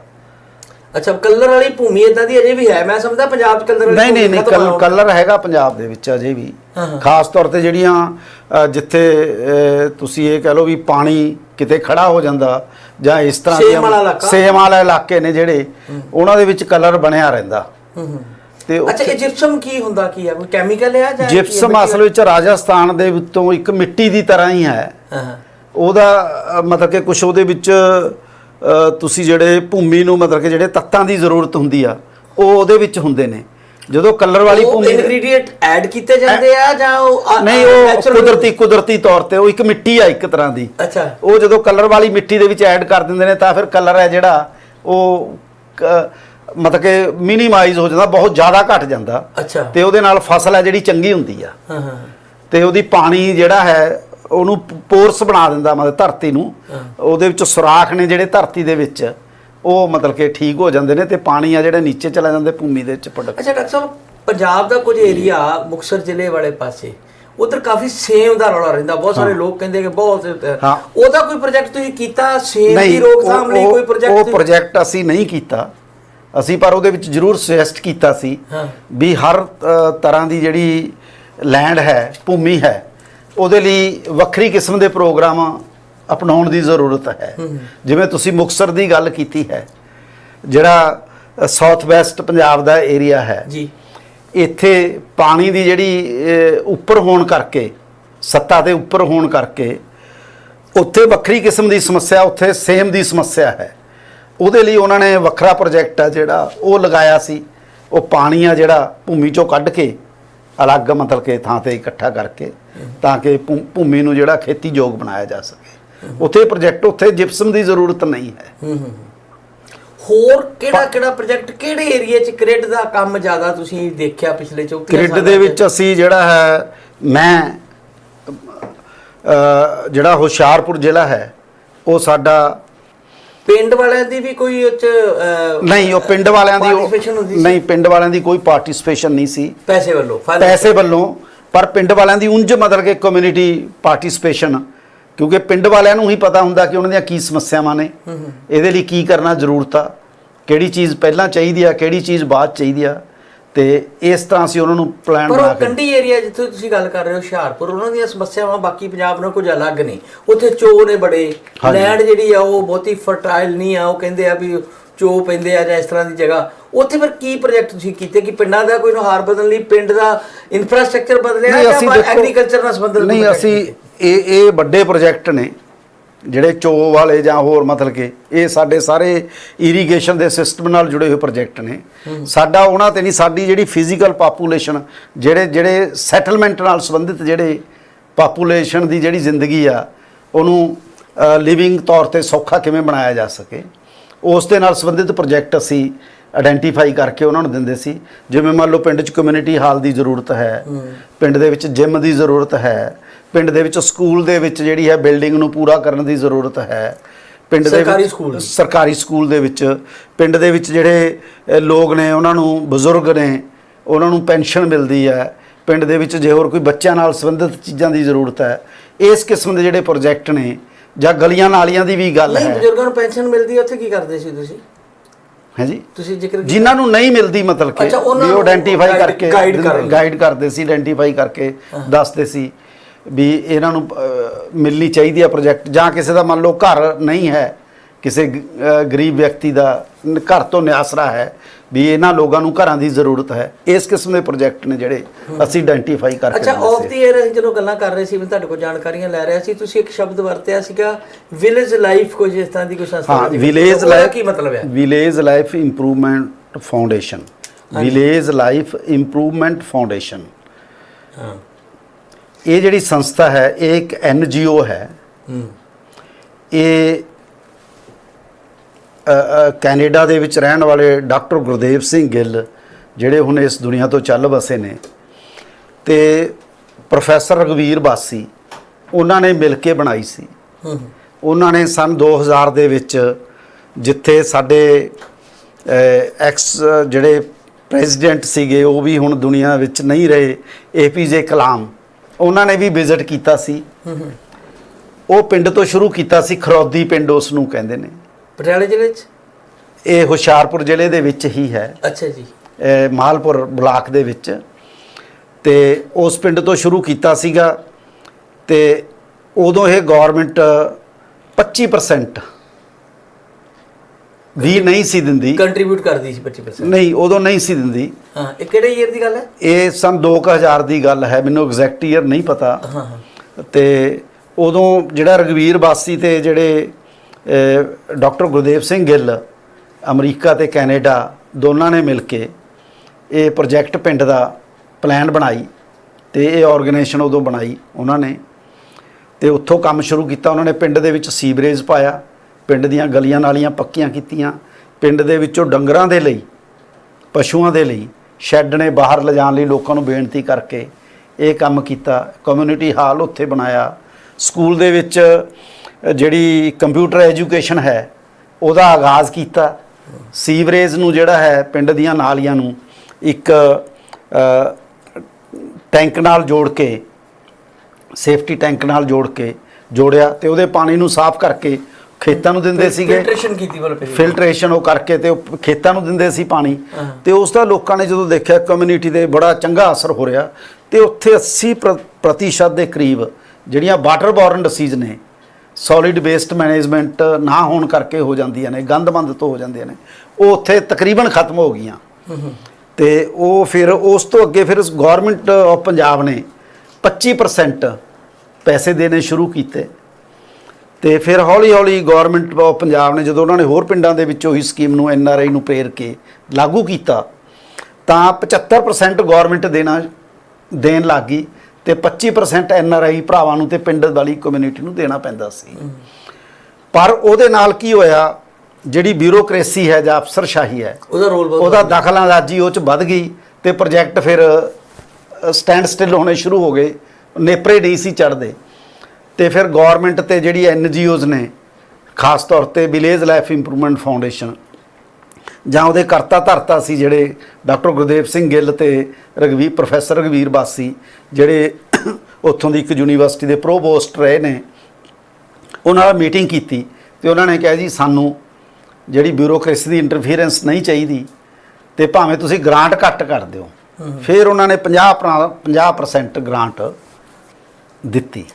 ਅੱਛਾ ਕਲਰ ਵਾਲੀ ਭੂਮੀ ਇਦਾਂ ਦੀ ਅਜੇ ਵੀ ਹੈ। ਮੈਂ ਸਮਝਦਾ ਪੰਜਾਬ ਚ ਕਲਰ ਵਾਲੀ ਨਹੀਂ ਨਹੀਂ ਨਹੀਂ ਕਲ- ਕਲਰ ਹੈਗਾ ਪੰਜਾਬ ਦੇ ਵਿੱਚ ਅਜੇ ਵੀ। ਖਾਸ ਤੌਰ ਤੇ ਜਿਹੜੀਆਂ ਅ, ਜਿੱਥੇ ਅ, ਤੁਸੀਂ ਇਹ ਕਹ ਲਓ ਵੀ ਪਾਣੀ ਕਿਤੇ ਖੜਾ ਹੋ ਜਾਂਦਾ ਜਾਂ ਇਸ ਤਰ੍ਹਾਂ ਸੇਮ ਵਾਲਾ ਇਲਾਕਾ। ਸੇਮ ਵਾਲਾ ਇਲਾਕੇ ਨੇ ਜਿਹੜੇ ਉਹਨਾਂ ਦੇ ਵਿੱਚ ਕਲਰ ਬਣਿਆ ਰਹਿੰਦਾ। ਹੂੰ ਹੂੰ। ਤੇ ਅੱਛਾ ਇਹ ਜਿਪਸਮ ਕੀ ਹੁੰਦਾ ਕੀ ਹੈ? ਕੋਈ ਕੈਮੀਕਲ ਹੈ ਜਾਂ ਕੀ ਹੈ? ਜਿਪਸਮ ਅਸਲ ਵਿੱਚ ਰਾਜਸਥਾਨ ਦੇ ਵਿੱਚੋਂ ਇੱਕ ਮਿੱਟੀ ਦੀ ਤਰ੍ਹਾਂ ਹੀ ਹੈ। ਹਾਂ ਹਾਂ। ਉਹਦਾ ਅ, ਮਤਲਬ ਕਿ ਕੁਝ ਉਹਦੇ ਵਿੱਚ ਤੁਸੀਂ ਜਿਹੜੇ ਭੂਮੀ ਨੂੰ ਮਤਲਬ ਕਿ ਜਿਹੜੇ ਤੱਤਾਂ ਦੀ ਜ਼ਰੂਰਤ ਹੁੰਦੀ ਆ ਉਹ ਉਹਦੇ ਵਿੱਚ ਹੁੰਦੇ ਨੇ। ਜਦੋਂ ਕਲਰ ਵਾਲੀ ਭੂਮੀ ਇਨਗਰੀਡੀਐਂਟ ਐਡ ਕੀਤੇ ਜਾਂਦੇ ਆ ਜਾਂ ਉਹ ਨਹੀਂ ਉਹ ਕੁਦਰਤੀ ਕੁਦਰਤੀ ਤੌਰ ਤੇ ਉਹ ਇੱਕ ਮਿੱਟੀ ਆ ਇੱਕ ਤਰ੍ਹਾਂ ਦੀ। ਅੱਛਾ। ਉਹ ਜਦੋਂ ਕਲਰ ਵਾਲੀ ਮਿੱਟੀ ਦੇ ਵਿੱਚ ਐਡ ਕਰ ਦਿੰਦੇ ਨੇ ਤਾਂ ਫਿਰ ਕਲਰ ਹੈ ਜਿਹੜਾ ਉਹ ਮਤਲਬ ਕਿ ਮਿਨੀਮਾਈਜ਼ ਹੋ ਜਾਂਦਾ ਬਹੁਤ ਜ਼ਿਆਦਾ ਘਟ ਜਾਂਦਾ। ਅੱਛਾ। ਤੇ ਉਹਦੇ ਨਾਲ ਫਸਲ ਹੈ ਜਿਹੜੀ ਚੰਗੀ ਹੁੰਦੀ ਆ। ਹਾਂ ਹਾਂ। ਤੇ ਉਹਦੀ ਪਾਣੀ ਜਿਹੜਾ ਹੈ ਉਹਨੂੰ ਪੋਰਸ ਬਣਾ ਦਿੰਦਾ ਮਤਲਬ ਧਰਤੀ ਨੂੰ। ਉਹਦੇ ਵਿੱਚ ਸੁਰਾਖ ਨੇ ਜਿਹੜੇ ਧਰਤੀ ਦੇ ਵਿੱਚ ਉਹ ਮਤਲਬ ਕਿ ਠੀਕ ਹੋ ਜਾਂਦੇ ਨੇ ਤੇ ਪਾਣੀ ਆ ਜਿਹੜੇ ਨੀਚੇ ਚਲਾ ਜਾਂਦੇ ਭੂਮੀ ਦੇ ਵਿੱਚ ਪ੍ਰੋਡਕਟ ਅੱਛਾ ਡਾਕਟਰ ਸਾਹਿਬ ਪੰਜਾਬ ਦਾ ਕੁਝ ਏਰੀਆ ਮੁਕਤਸਰ ਜ਼ਿਲ੍ਹੇ ਵਾਲੇ ਪਾਸੇ ਉਧਰ ਕਾਫੀ ਸੇਮ ਦਾ ਰੌਲਾ ਰਹਿੰਦਾ ਬਹੁਤ ਸਾਰੇ ਲੋਕ ਕਹਿੰਦੇ ਕਿ ਬਹੁਤ। ਉਹਦਾ ਕੋਈ ਪ੍ਰੋਜੈਕਟ ਤੁਸੀਂ ਕੀਤਾ ਸੇਮ ਦੀ ਰੋਕਥਾਮ ਲਈ ਕੋਈ ਉਹ ਪ੍ਰੋਜੈਕਟ ਪ੍ਰੋਜੈਕਟ ਅਸੀਂ ਨਹੀਂ ਕੀਤਾ ਅਸੀਂ ਪਰ ਉਹਦੇ ਵਿੱਚ ਜ਼ਰੂਰ ਸੁਜੈਸਟ ਕੀਤਾ ਸੀ। ਵੀ ਹਰ ਤਰ੍ਹਾਂ ਦੀ ਜਿਹੜੀ ਲੈਂਡ ਹੈ ਭੂਮੀ ਹੈ ਉਹਦੇ ਲਈ ਵੱਖਰੀ ਕਿਸਮ ਦੇ ਪ੍ਰੋਗਰਾਮ ਅਪਣਾਉਣ ਦੀ ਜ਼ਰੂਰਤ ਹੈ। ਜਿਵੇਂ ਤੁਸੀਂ ਮੁਕਤਸਰ ਦੀ ਗੱਲ ਕੀਤੀ ਹੈ ਜਿਹੜਾ ਸਾਊਥ ਵੈਸਟ ਪੰਜਾਬ ਦਾ ਏਰੀਆ ਹੈ। ਜੀ। ਇੱਥੇ ਪਾਣੀ ਦੀ ਜਿਹੜੀ ਉੱਪਰ ਹੋਣ ਕਰਕੇ ਸੱਤਾ ਦੇ ਉੱਪਰ ਹੋਣ ਕਰਕੇ ਉੱਥੇ ਵੱਖਰੀ ਕਿਸਮ ਦੀ ਸਮੱਸਿਆ ਉੱਥੇ ਸੇਮ ਦੀ ਸਮੱਸਿਆ ਹੈ। ਉਹਦੇ ਲਈ ਉਹਨਾਂ ਨੇ ਵੱਖਰਾ ਪ੍ਰੋਜੈਕਟ ਆ ਜਿਹੜਾ ਉਹ ਲਗਾਇਆ ਸੀ। ਉਹ ਪਾਣੀ ਆ ਜਿਹੜਾ ਭੂਮੀ ਚੋਂ ਕੱਢ ਕੇ ਅਲੱਗ ਮਤਲਬ ਕਿ ਥਾਂ ਤੇ ਇਕੱਠਾ ਕਰਕੇ ਤਾਂ ਕਿ ਭੂਮੀ ਨੂੰ ਜਿਹੜਾ ਖੇਤੀਯੋਗ ਬਣਾਇਆ ਜਾ ਸਕੇ। ਉੱਥੇ ਪ੍ਰੋਜੈਕਟ ਉੱਥੇ ਜਿਪਸਮ ਦੀ ਜ਼ਰੂਰਤ ਨਹੀਂ ਹੈ। ਹੋਰ ਕਿਹੜਾ ਕਿਹੜਾ ਪ੍ਰੋਜੈਕਟ ਕਿਹੜੇ ਏਰੀਆ 'ਚ ਗ੍ਰਿਡ ਦਾ ਕੰਮ ਜ਼ਿਆਦਾ ਤੁਸੀਂ ਦੇਖਿਆ ਪਿਛਲੇ 34 ਗ੍ਰਿਡ ਦੇ ਵਿੱਚ ਅਸੀਂ ਜਿਹੜਾ ਹੈ ਮੈਂ ਜਿਹੜਾ ਹੁਸ਼ਿਆਰਪੁਰ ਜ਼ਿਲ੍ਹਾ ਹੈ ਉਹ ਸਾਡਾ ਪਿੰਡ ਵਾਲਿਆਂ ਦੀ ਵੀ ਕੋਈ ਉੱਚ ਨਹੀਂ ਉਹ ਪਿੰਡ ਵਾਲਿਆਂ ਦੀ? ਨਹੀਂ ਪਿੰਡ ਵਾਲਿਆਂ ਦੀ ਕੋਈ ਪਾਰਟਿਸਿਪੇਸ਼ਨ ਨਹੀਂ ਸੀ। ਪੈਸੇ ਵੱਲੋਂ ਪੈਸੇ ਵੱਲੋਂ ਪਰ ਪਿੰਡ ਵਾਲਿਆਂ ਦੀ ਉਂਝ ਮਤਲਬ ਕਿ ਕਮਿਊਨਿਟੀ ਪਾਰਟਿਸਿਪੇਸ਼ਨ ਕਿਉਂਕਿ ਪਿੰਡ ਵਾਲਿਆਂ ਨੂੰ ਹੀ ਪਤਾ ਹੁੰਦਾ ਕਿ ਉਹਨਾਂ ਦੀਆਂ ਕੀ ਸਮੱਸਿਆਵਾਂ ਨੇ। ਇਹਦੇ ਲਈ ਕੀ ਕਰਨਾ ਜ਼ਰੂਰਤ ਆ? ਕਿਹੜੀ ਚੀਜ਼ ਪਹਿਲਾਂ ਚਾਹੀਦੀ ਆ ਕਿਹੜੀ ਚੀਜ਼ ਬਾਅਦ ਚਾਹੀਦੀ ਆ? ਤੇ ਇਸ ਤਰ੍ਹਾਂ ਅਸੀਂ ਉਹਨਾਂ ਨੂੰ ਪਲਾਨ ਪਰ ਬਣਾ ਕੇ ਕੰਢੀ ਏਰੀਆ ਜਿੱਥੇ ਤੁਸੀਂ ਗੱਲ ਕਰ ਰਹੇ ਹੋ ਹੁਸ਼ਿਆਰਪੁਰ ਉਹਨਾਂ ਦੀਆਂ ਸਮੱਸਿਆਵਾਂ ਬਾਕੀ ਪੰਜਾਬ ਨਾਲੋਂ ਕੁਝ ਅਲੱਗ ਨੇ। ਉੱਥੇ ਚੋ ਨੇ ਬੜੇ। ਲੈਂਡ ਜਿਹੜੀ ਆ ਉਹ ਬਹੁਤੀ ਫਰਟਾਈਲ ਨਹੀਂ ਆ। ਉਹ ਕਹਿੰਦੇ ਆ ਵੀ ਚੋ ਪੈਂਦੇ ਆ ਜਾਂ ਇਸ ਤਰ੍ਹਾਂ ਦੀ ਜਗ੍ਹਾ ਉੱਥੇ ਫਿਰ ਕੀ ਪ੍ਰੋਜੈਕਟ ਤੁਸੀਂ ਕੀਤੇ ਕਿ ਪਿੰਡਾਂ ਦਾ ਕੋਈ ਨੁਹਾਰ ਬਦਲਣ ਲਈ ਪਿੰਡ ਦਾ ਇਨਫਰਾਸਟ੍ਰਕਚਰ ਬਦਲਿਆ ਜਾਂ ਐਗਰੀਕਲਚਰ ਨਾਲ ਸੰਬੰਧਿਤ ਨਹੀਂ ਅਸੀਂ? ਇਹ ਇਹ ਵੱਡੇ ਪ੍ਰੋਜੈਕਟ ਨੇ ਜਿਹੜੇ ਚੋ ਵਾਲੇ ਜਾਂ ਹੋਰ ਮਤਲਬ ਕਿ ਇਹ ਸਾਡੇ ਸਾਰੇ ਇਰੀਗੇਸ਼ਨ ਦੇ ਸਿਸਟਮ ਨਾਲ ਜੁੜੇ ਹੋਏ ਪ੍ਰੋਜੈਕਟ ਨੇ। ਸਾਡਾ ਉਹਨਾਂ ਤੇ ਨਹੀਂ ਸਾਡੀ ਜਿਹੜੀ ਫਿਜ਼ੀਕਲ ਪਾਪੂਲੇਸ਼ਨ ਜਿਹੜੇ ਜਿਹੜੇ ਸੈਟਲਮੈਂਟ ਨਾਲ ਸੰਬੰਧਿਤ ਜਿਹੜੇ ਪਾਪੂਲੇਸ਼ਨ ਦੀ ਜਿਹੜੀ ਜ਼ਿੰਦਗੀ ਆ ਉਹਨੂੰ ਲਿਵਿੰਗ ਤੌਰ ਤੇ ਸੌਖਾ ਕਿਵੇਂ ਬਣਾਇਆ ਜਾ ਸਕੇ। ਉਸ ਦੇ ਨਾਲ ਸੰਬੰਧਿਤ ਪ੍ਰੋਜੈਕਟ ਅਸੀਂ ਆਇਡੈਂਟੀਫਾਈ ਕਰਕੇ ਉਹਨਾਂ ਨੂੰ ਦਿੰਦੇ ਸੀ ਜਿਵੇਂ ਮੰਨ ਲਓ ਪਿੰਡ 'ਚ ਕਮਿਊਨਿਟੀ ਹਾਲ ਦੀ ਜ਼ਰੂਰਤ ਹੈ ਪਿੰਡ ਦੇ ਵਿੱਚ ਜਿਮ ਦੀ ਜ਼ਰੂਰਤ ਹੈ ਪਿੰਡ ਦੇ ਵਿੱਚ ਸਕੂਲ ਦੇ ਵਿੱਚ ਜਿਹੜੀ ਹੈ ਬਿਲਡਿੰਗ ਨੂੰ ਪੂਰਾ ਕਰਨ ਦੀ ਜ਼ਰੂਰਤ ਹੈ ਪਿੰਡ ਦੇ ਸਰਕਾਰੀ ਸਕੂਲ। ਸਰਕਾਰੀ ਸਕੂਲ ਦੇ ਵਿੱਚ ਪਿੰਡ ਦੇ ਵਿੱਚ ਜਿਹੜੇ ਲੋਕ ਨੇ ਉਹਨਾਂ ਨੂੰ ਬਜ਼ੁਰਗ ਨੇ ਉਹਨਾਂ ਨੂੰ ਪੈਨਸ਼ਨ ਮਿਲਦੀ ਹੈ ਪਿੰਡ ਦੇ ਵਿੱਚ ਜੇ ਹੋਰ ਕੋਈ ਬੱਚਿਆਂ ਨਾਲ ਸੰਬੰਧਿਤ ਚੀਜ਼ਾਂ ਦੀ ਜ਼ਰੂਰਤ ਹੈ ਇਸ ਕਿਸਮ ਦੇ ਜਿਹੜੇ ਪ੍ਰੋਜੈਕਟ ਨੇ ਜਾਂ ਗਲੀਆਂ ਨਾਲੀਆਂ ਦੀ ਵੀ ਗੱਲ ਨਹੀਂ ਹੈ ਬਜ਼ੁਰਗਾਂ ਨੂੰ ਪੈਨਸ਼ਨ ਮਿਲਦੀ ਹੈ ਉੱਥੇ ਕੀ ਕਰਦੇ ਸੀ ਤੁਸੀਂ ਹੈ ਜੀ ਤੁਸੀਂ ਜ਼ਿਕਰ ਕੀਤਾ। ਜਿਨ੍ਹਾਂ ਨੂੰ ਨਹੀਂ ਮਿਲਦੀ ਮਤਲਬ ਕਿ ਅੱਛਾ, ਉਹਨਾਂ ਵੀ ਉਹ ਆਇਡੈਂਟੀਫਾਈ guide- ਕਰਕੇ guide ਕਰਨ ਲਈ। ਗਾਈਡ ਕਰਦੇ ਸੀ ਆਇਡੈਂਟੀਫਾਈ ਕਰਕੇ ਦੱਸਦੇ ਸੀ ਵੀ ਇਹਨਾਂ ਨੂੰ ਅਹ, ਮਿਲਣੀ ਚਾਹੀਦੀ ਹੈ ਪ੍ਰੋਜੈਕਟ ਜਾਂ ਕਿਸੇ ਦਾ ਮੰਨ ਲਓ ਘਰ ਨਹੀਂ ਹੈ ਕਿਸੇ ਗ- ਅਹ, ਗਰੀਬ ਵਿਅਕਤੀ ਦਾ ਨ- ਘਰ ਤੋਂ ਨਿਆਸਰਾ ਹੈ ਵੀ ਇਹਨਾਂ ਲੋਕਾਂ ਨੂੰ ਘਰਾਂ ਦੀ ਜ਼ਰੂਰਤ ਹੈ। ਇਸ ਕਿਸਮ ਦੇ ਪ੍ਰੋਜੈਕਟ ਨੇ ਜਿਹੜੇ ਅਸੀਂ ਆਇਡੈਂਟੀਫਾਈ ਕਰਕੇ ਅੱਛਾ ਆਫ। ਦੀ 에ਅਰ ਅਸੀਂ ਜਦੋਂ ਗੱਲਾਂ ਕਰ ਰਹੇ ਸੀ ਮੈਂ ਤੁਹਾਡੇ ਕੋਲ ਜਾਣਕਾਰੀਆਂ ਲੈ ਰਿਹਾ ਸੀ। ਤੁਸੀਂ ਇੱਕ ਸ਼ਬਦ ਵਰਤਿਆ ਸੀਗਾ ਵਿਲੇਜ ਲਾਈਫ ਕੁਝ ਇਸ ਤਰ੍ਹਾਂ ਦੀ ਕੋਈ ਸੰਸਥਾ ਹਾਂ ਵਿਲੇਜ ਲਾਈਫ ਕੀ ਮਤਲਬ ਹੈ? Village life improvement foundation village life improvement foundation ਹਾਂ। ਇਹ ਜਿਹੜੀ ਸੰਸਥਾ ਹੈ ਇਹ ਇੱਕ ਐਨ ਜੀ ਓ ਹੈ। ਹੂੰ। ਇਹ ਕੈਨੇਡਾ ਦੇ ਵਿੱਚ ਰਹਿਣ ਵਾਲੇ ਡਾਕਟਰ ਗੁਰਦੇਵ ਸਿੰਘ ਗਿੱਲ ਜਿਹੜੇ ਹੁਣ ਇਸ ਦੁਨੀਆ ਤੋਂ ਚੱਲ ਵਸੇ ਨੇ ਤੇ ਪ੍ਰੋਫੈਸਰ ਰਗਵੀਰ ਬਾਸੀ ਉਹਨਾਂ ਨੇ ਮਿਲ ਕੇ ਬਣਾਈ ਸੀ। ਉਹਨਾਂ ਨੇ ਸਨ 2000 ਦੇ ਵਿੱਚ ਜਿੱਥੇ ਸਾਡੇ ਐਕਸ ਜਿਹੜੇ ਪ੍ਰੈਜ਼ੀਡੈਂਟ ਸੀਗੇ ਉਹ ਵੀ ਹੁਣ ਦੁਨੀਆ ਵਿੱਚ ਨਹੀਂ ਰਹੇ ਏਪੀਜੇ ਕਲਾਮ ਉਹਨਾਂ ਨੇ ਵੀ ਵਿਜ਼ਿਟ ਕੀਤਾ ਸੀ। ਉਹ ਪਿੰਡ ਤੋਂ ਸ਼ੁਰੂ ਕੀਤਾ ਸੀ ਖਰੌਦੀ ਪਿੰਡ ਉਸ ਨੂੰ ਕਹਿੰਦੇ ਨੇ। ਪਟਿਆਲੇ ਜ਼ਿਲ੍ਹੇ 'ਚ? ਇਹ ਹੁਸ਼ਿਆਰਪੁਰ ਜ਼ਿਲ੍ਹੇ ਦੇ ਵਿੱਚ ਹੀ ਹੈ। ਅੱਛਾ ਜੀ। ਇਹ ਮਾਲਪੁਰ ਬਲਾਕ ਦੇ ਵਿੱਚ। ਤੇ ਉਸ ਪਿੰਡ ਤੋਂ ਸ਼ੁਰੂ ਕੀਤਾ ਸੀਗਾ। ਤੇ ਉਦੋਂ ਇਹ ਗਵਰਨਮੈਂਟ 25% ਵੀ ਨਹੀਂ ਸੀ ਦਿੰਦੀ। ਕੰਟਰੀਬਿਊਟ ਕਰਦੀ ਸੀ 25% ਨਹੀਂ ਉਦੋਂ ਨਹੀਂ ਸੀ ਦਿੰਦੀ। ਹਾਂ ਇਹ ਕਿਹੜੇ ਈਅਰ ਦੀ ਗੱਲ ਹੈ? ਇਹ ਸਨ 2000 ਦੀ ਗੱਲ ਹੈ ਮੈਨੂੰ ਐਗਜ਼ੈਕਟ ਈਅਰ ਨਹੀਂ ਪਤਾ। ਹਾਂ ਹਾਂ। ਤੇ ਉਦੋਂ ਜਿਹੜਾ ਰਗਵੀਰ ਬਾਸੀ ਤੇ ਜਿਹੜੇ ਡਾਕਟਰ ਗੁਰਦੇਵ ਸਿੰਘ ਗਿੱਲ, ਅਮਰੀਕਾ ਤੇ ਕੈਨੇਡਾ ਦੋਨਾਂ ਨੇ ਮਿਲ ਕੇ ਇਹ ਪ੍ਰੋਜੈਕਟ ਪਿੰਡ ਦਾ ਪਲਾਨ ਬਣਾਈ ਤੇ ਇਹ ਆਰਗੇਨਾਈਜੇਸ਼ਨ ਉਦੋਂ ਬਣਾਈ ਉਹਨਾਂ ਨੇ। ਤੇ ਉੱਥੋਂ ਕੰਮ ਸ਼ੁਰੂ ਕੀਤਾ, ਉਹਨਾਂ ਨੇ ਪਿੰਡ ਦੇ ਵਿੱਚ ਸੀਵਰੇਜ ਪਾਇਆ, ਪਿੰਡ ਦੀਆਂ ਗਲੀਆਂ ਨਾਲੀਆਂ ਪੱਕੀਆਂ ਕੀਤੀਆਂ, ਪਿੰਡ ਦੇ ਵਿੱਚੋਂ ਡੰਗਰਾਂ ਦੇ ਲਈ, ਪਸ਼ੂਆਂ ਦੇ ਲਈ, ਸ਼ੈੱਡ ਨੇ ਬਾਹਰ ਲਿਜਾਣ ਲਈ ਲੋਕਾਂ ਨੂੰ ਬੇਨਤੀ ਕਰਕੇ ਇਹ ਕੰਮ ਕੀਤਾ। ਕਮਿਊਨਿਟੀ ਹਾਲ ਉੱਥੇ ਬਣਾਇਆ। ਸਕੂਲ ਦੇ ਵਿੱਚ ਜਿਹੜੀ ਕੰਪਿਊਟਰ ਐਜੂਕੇਸ਼ਨ ਹੈ ਉਹਦਾ ਆਗਾਜ਼ ਕੀਤਾ। ਸੀਵਰੇਜ ਨੂੰ ਜਿਹੜਾ ਹੈ ਪਿੰਡ ਦੀਆਂ ਨਾਲੀਆਂ ਨੂੰ ਇੱਕ ਟੈਂਕ ਨਾਲ ਜੋੜ ਕੇ ਸੇਫਟੀ ਟੈਂਕ ਨਾਲ ਜੋੜ ਕੇ ਜੋੜਿਆ ਤੇ ਉਹਦੇ ਪਾਣੀ ਨੂੰ ਸਾਫ਼ ਕਰਕੇ ਖੇਤਾਂ ਨੂੰ ਦਿੰਦੇ ਸੀਗੇ। ਫਿਲਟਰੇਸ਼ਨ ਕੀਤੀ ਬੋਲ ਪਈ ਫਿਲਟਰੇਸ਼ਨ ਉਹ ਕਰਕੇ ਤੇ ਖੇਤਾਂ ਨੂੰ ਦਿੰਦੇ ਸੀ ਪਾਣੀ। ਤੇ ਉਸ ਦਾ ਲੋਕਾਂ ਨੇ ਜਦੋਂ ਦੇਖਿਆ ਕਮਿਊਨਿਟੀ ਤੇ ਬੜਾ ਚੰਗਾ ਅਸਰ ਹੋ ਰਿਹਾ ਤੇ ਉੱਥੇ 80% ਪ੍ਰ- ਪ੍ਰਤੀਸ਼ਤ ਦੇ ਕਰੀਬ ਜਿਹੜੀਆਂ ਵਾਟਰ ਬੋਰਨ ਡਿਸੀਜ਼ ਨੇ ਸੋਲਿਡ ਵੇਸਟ ਮੈਨੇਜਮੈਂਟ ਨਾ ਹੋਣ ਕਰਕੇ ਹੋ ਜਾਂਦੀਆਂ ਨੇ, ਗੰਦਮੰਦ ਤੋਂ ਹੋ ਜਾਂਦੀਆਂ ਨੇ। ਉਹ ਉੱਥੇ ਤਕਰੀਬਨ ਖਤਮ ਹੋ ਗਈਆਂ। ਹੂੰ ਤੇ ਉਹ ਫਿਰ ਉਸ ਤੋਂ ਅੱਗੇ ਫਿਰ ਗਵਰਨਮੈਂਟ ਆਫ ਪੰਜਾਬ ਨੇ 25% ਪੈਸੇ ਦੇਣੇ ਸ਼ੁਰੂ ਕੀਤੇ। ਤੇ ਫਿਰ ਹੌਲੀ ਹੌਲੀ ਗਵਰਨਮੈਂਟ ਆਫ ਪੰਜਾਬ ਨੇ ਜਦੋਂ ਉਹਨਾਂ ਨੇ ਹੋਰ ਪਿੰਡਾਂ ਦੇ ਵਿੱਚੋਂ ਹੀ ਸਕੀਮ ਨੂੰ ਐਨ ਆਰ ਆਈ ਨੂੰ ਪ੍ਰੇਰ ਕੇ ਲਾਗੂ ਕੀਤਾ, ਤਾਂ 75% ਗਵਰਨਮੈਂਟ ਦੇਣਾ, ਦੇਣ ਲੱਗੀ ਤੇ 25% ਐਨ ਆਰ ਆਈ ਭਰਾਵਾਂ ਨੂੰ ਤੇ ਪਿੰਡ ਵਾਲੀ ਕਮਿਊਨਿਟੀ ਨੂੰ ਦੇਣਾ ਪੈਂਦਾ ਸੀ। ਪਰ ਉਹਦੇ ਨਾਲ ਕੀ ਹੋਇਆ ਜਿਹੜੀ ਬਿਊਰੋਕ੍ਰੇਸੀ ਹੈ ਜਾਂ ਅਫਸਰਸ਼ਾਹੀ ਹੈ ਉਹਦਾ ਰੋਲ ਉਹਦਾ ਦਖਲਅੰਦਾਜ਼ੀ ਉਹ ਚ ਵੱਧ ਗਈ ਤੇ ਪ੍ਰੋਜੈਕਟ ਫਿਰ ਸਟੈਂਡ ਸਟਿਲ ਹੋਣੇ ਸ਼ੁਰੂ ਹੋ ਗਏ ਨੇਪਰੇ ਨਹੀਂ ਸੀ ਚੜਦੇ ਤੇ ਫਿਰ ਗਵਰਨਮੈਂਟ ਤੇ ਜਿਹੜੀ ਐਨ ਜੀ ਓਜ਼ ਨੇ ਖਾਸ ਤੌਰ ਤੇ ਵਿਲੇਜ ਲਾਈਫ ਇੰਪਰੂਵਮੈਂਟ ਫਾਊਂਡੇਸ਼ਨ ਜਾਂ ਉਹਦੇ ਕਰਤਾ ਧਰਤਾ ਸੀ ਜਿਹੜੇ ਡਾਕਟਰ ਗੁਰਦੇਵ ਸਿੰਘ ਗਿੱਲ ਤੇ ਰਗਵੀਰ ਪ੍ਰੋਫੈਸਰ ਰਗਵੀਰ ਬਾਸੀ ਜਿਹੜੇ ਉੱਥੋਂ ਦੀ ਇੱਕ ਯੂਨੀਵਰਸਿਟੀ ਦੇ ਪ੍ਰੋਵੋਸਟ ਰਹੇ ਨੇ ਉਹਨਾਂ ਨਾਲ ਮੀਟਿੰਗ ਕੀਤੀ ਤੇ ਉਹਨਾਂ ਨੇ ਕਿਹਾ ਜੀ ਸਾਨੂੰ ਜਿਹੜੀ ਬਿਊਰੋਕ੍ਰੇਸੀ ਦੀ ਇੰਟਰਫੀਰੈਂਸ ਨਹੀਂ ਚਾਹੀਦੀ ਤੇ ਭਾਵੇਂ ਤੁਸੀਂ ਗ੍ਰਾਂਟ ਘੱਟ ਕਰ ਦਿਓ। ਫਿਰ ਉਹਨਾਂ ਨੇ 50 50% ਗ੍ਰਾਂਟ ਦਿੱਤੀ।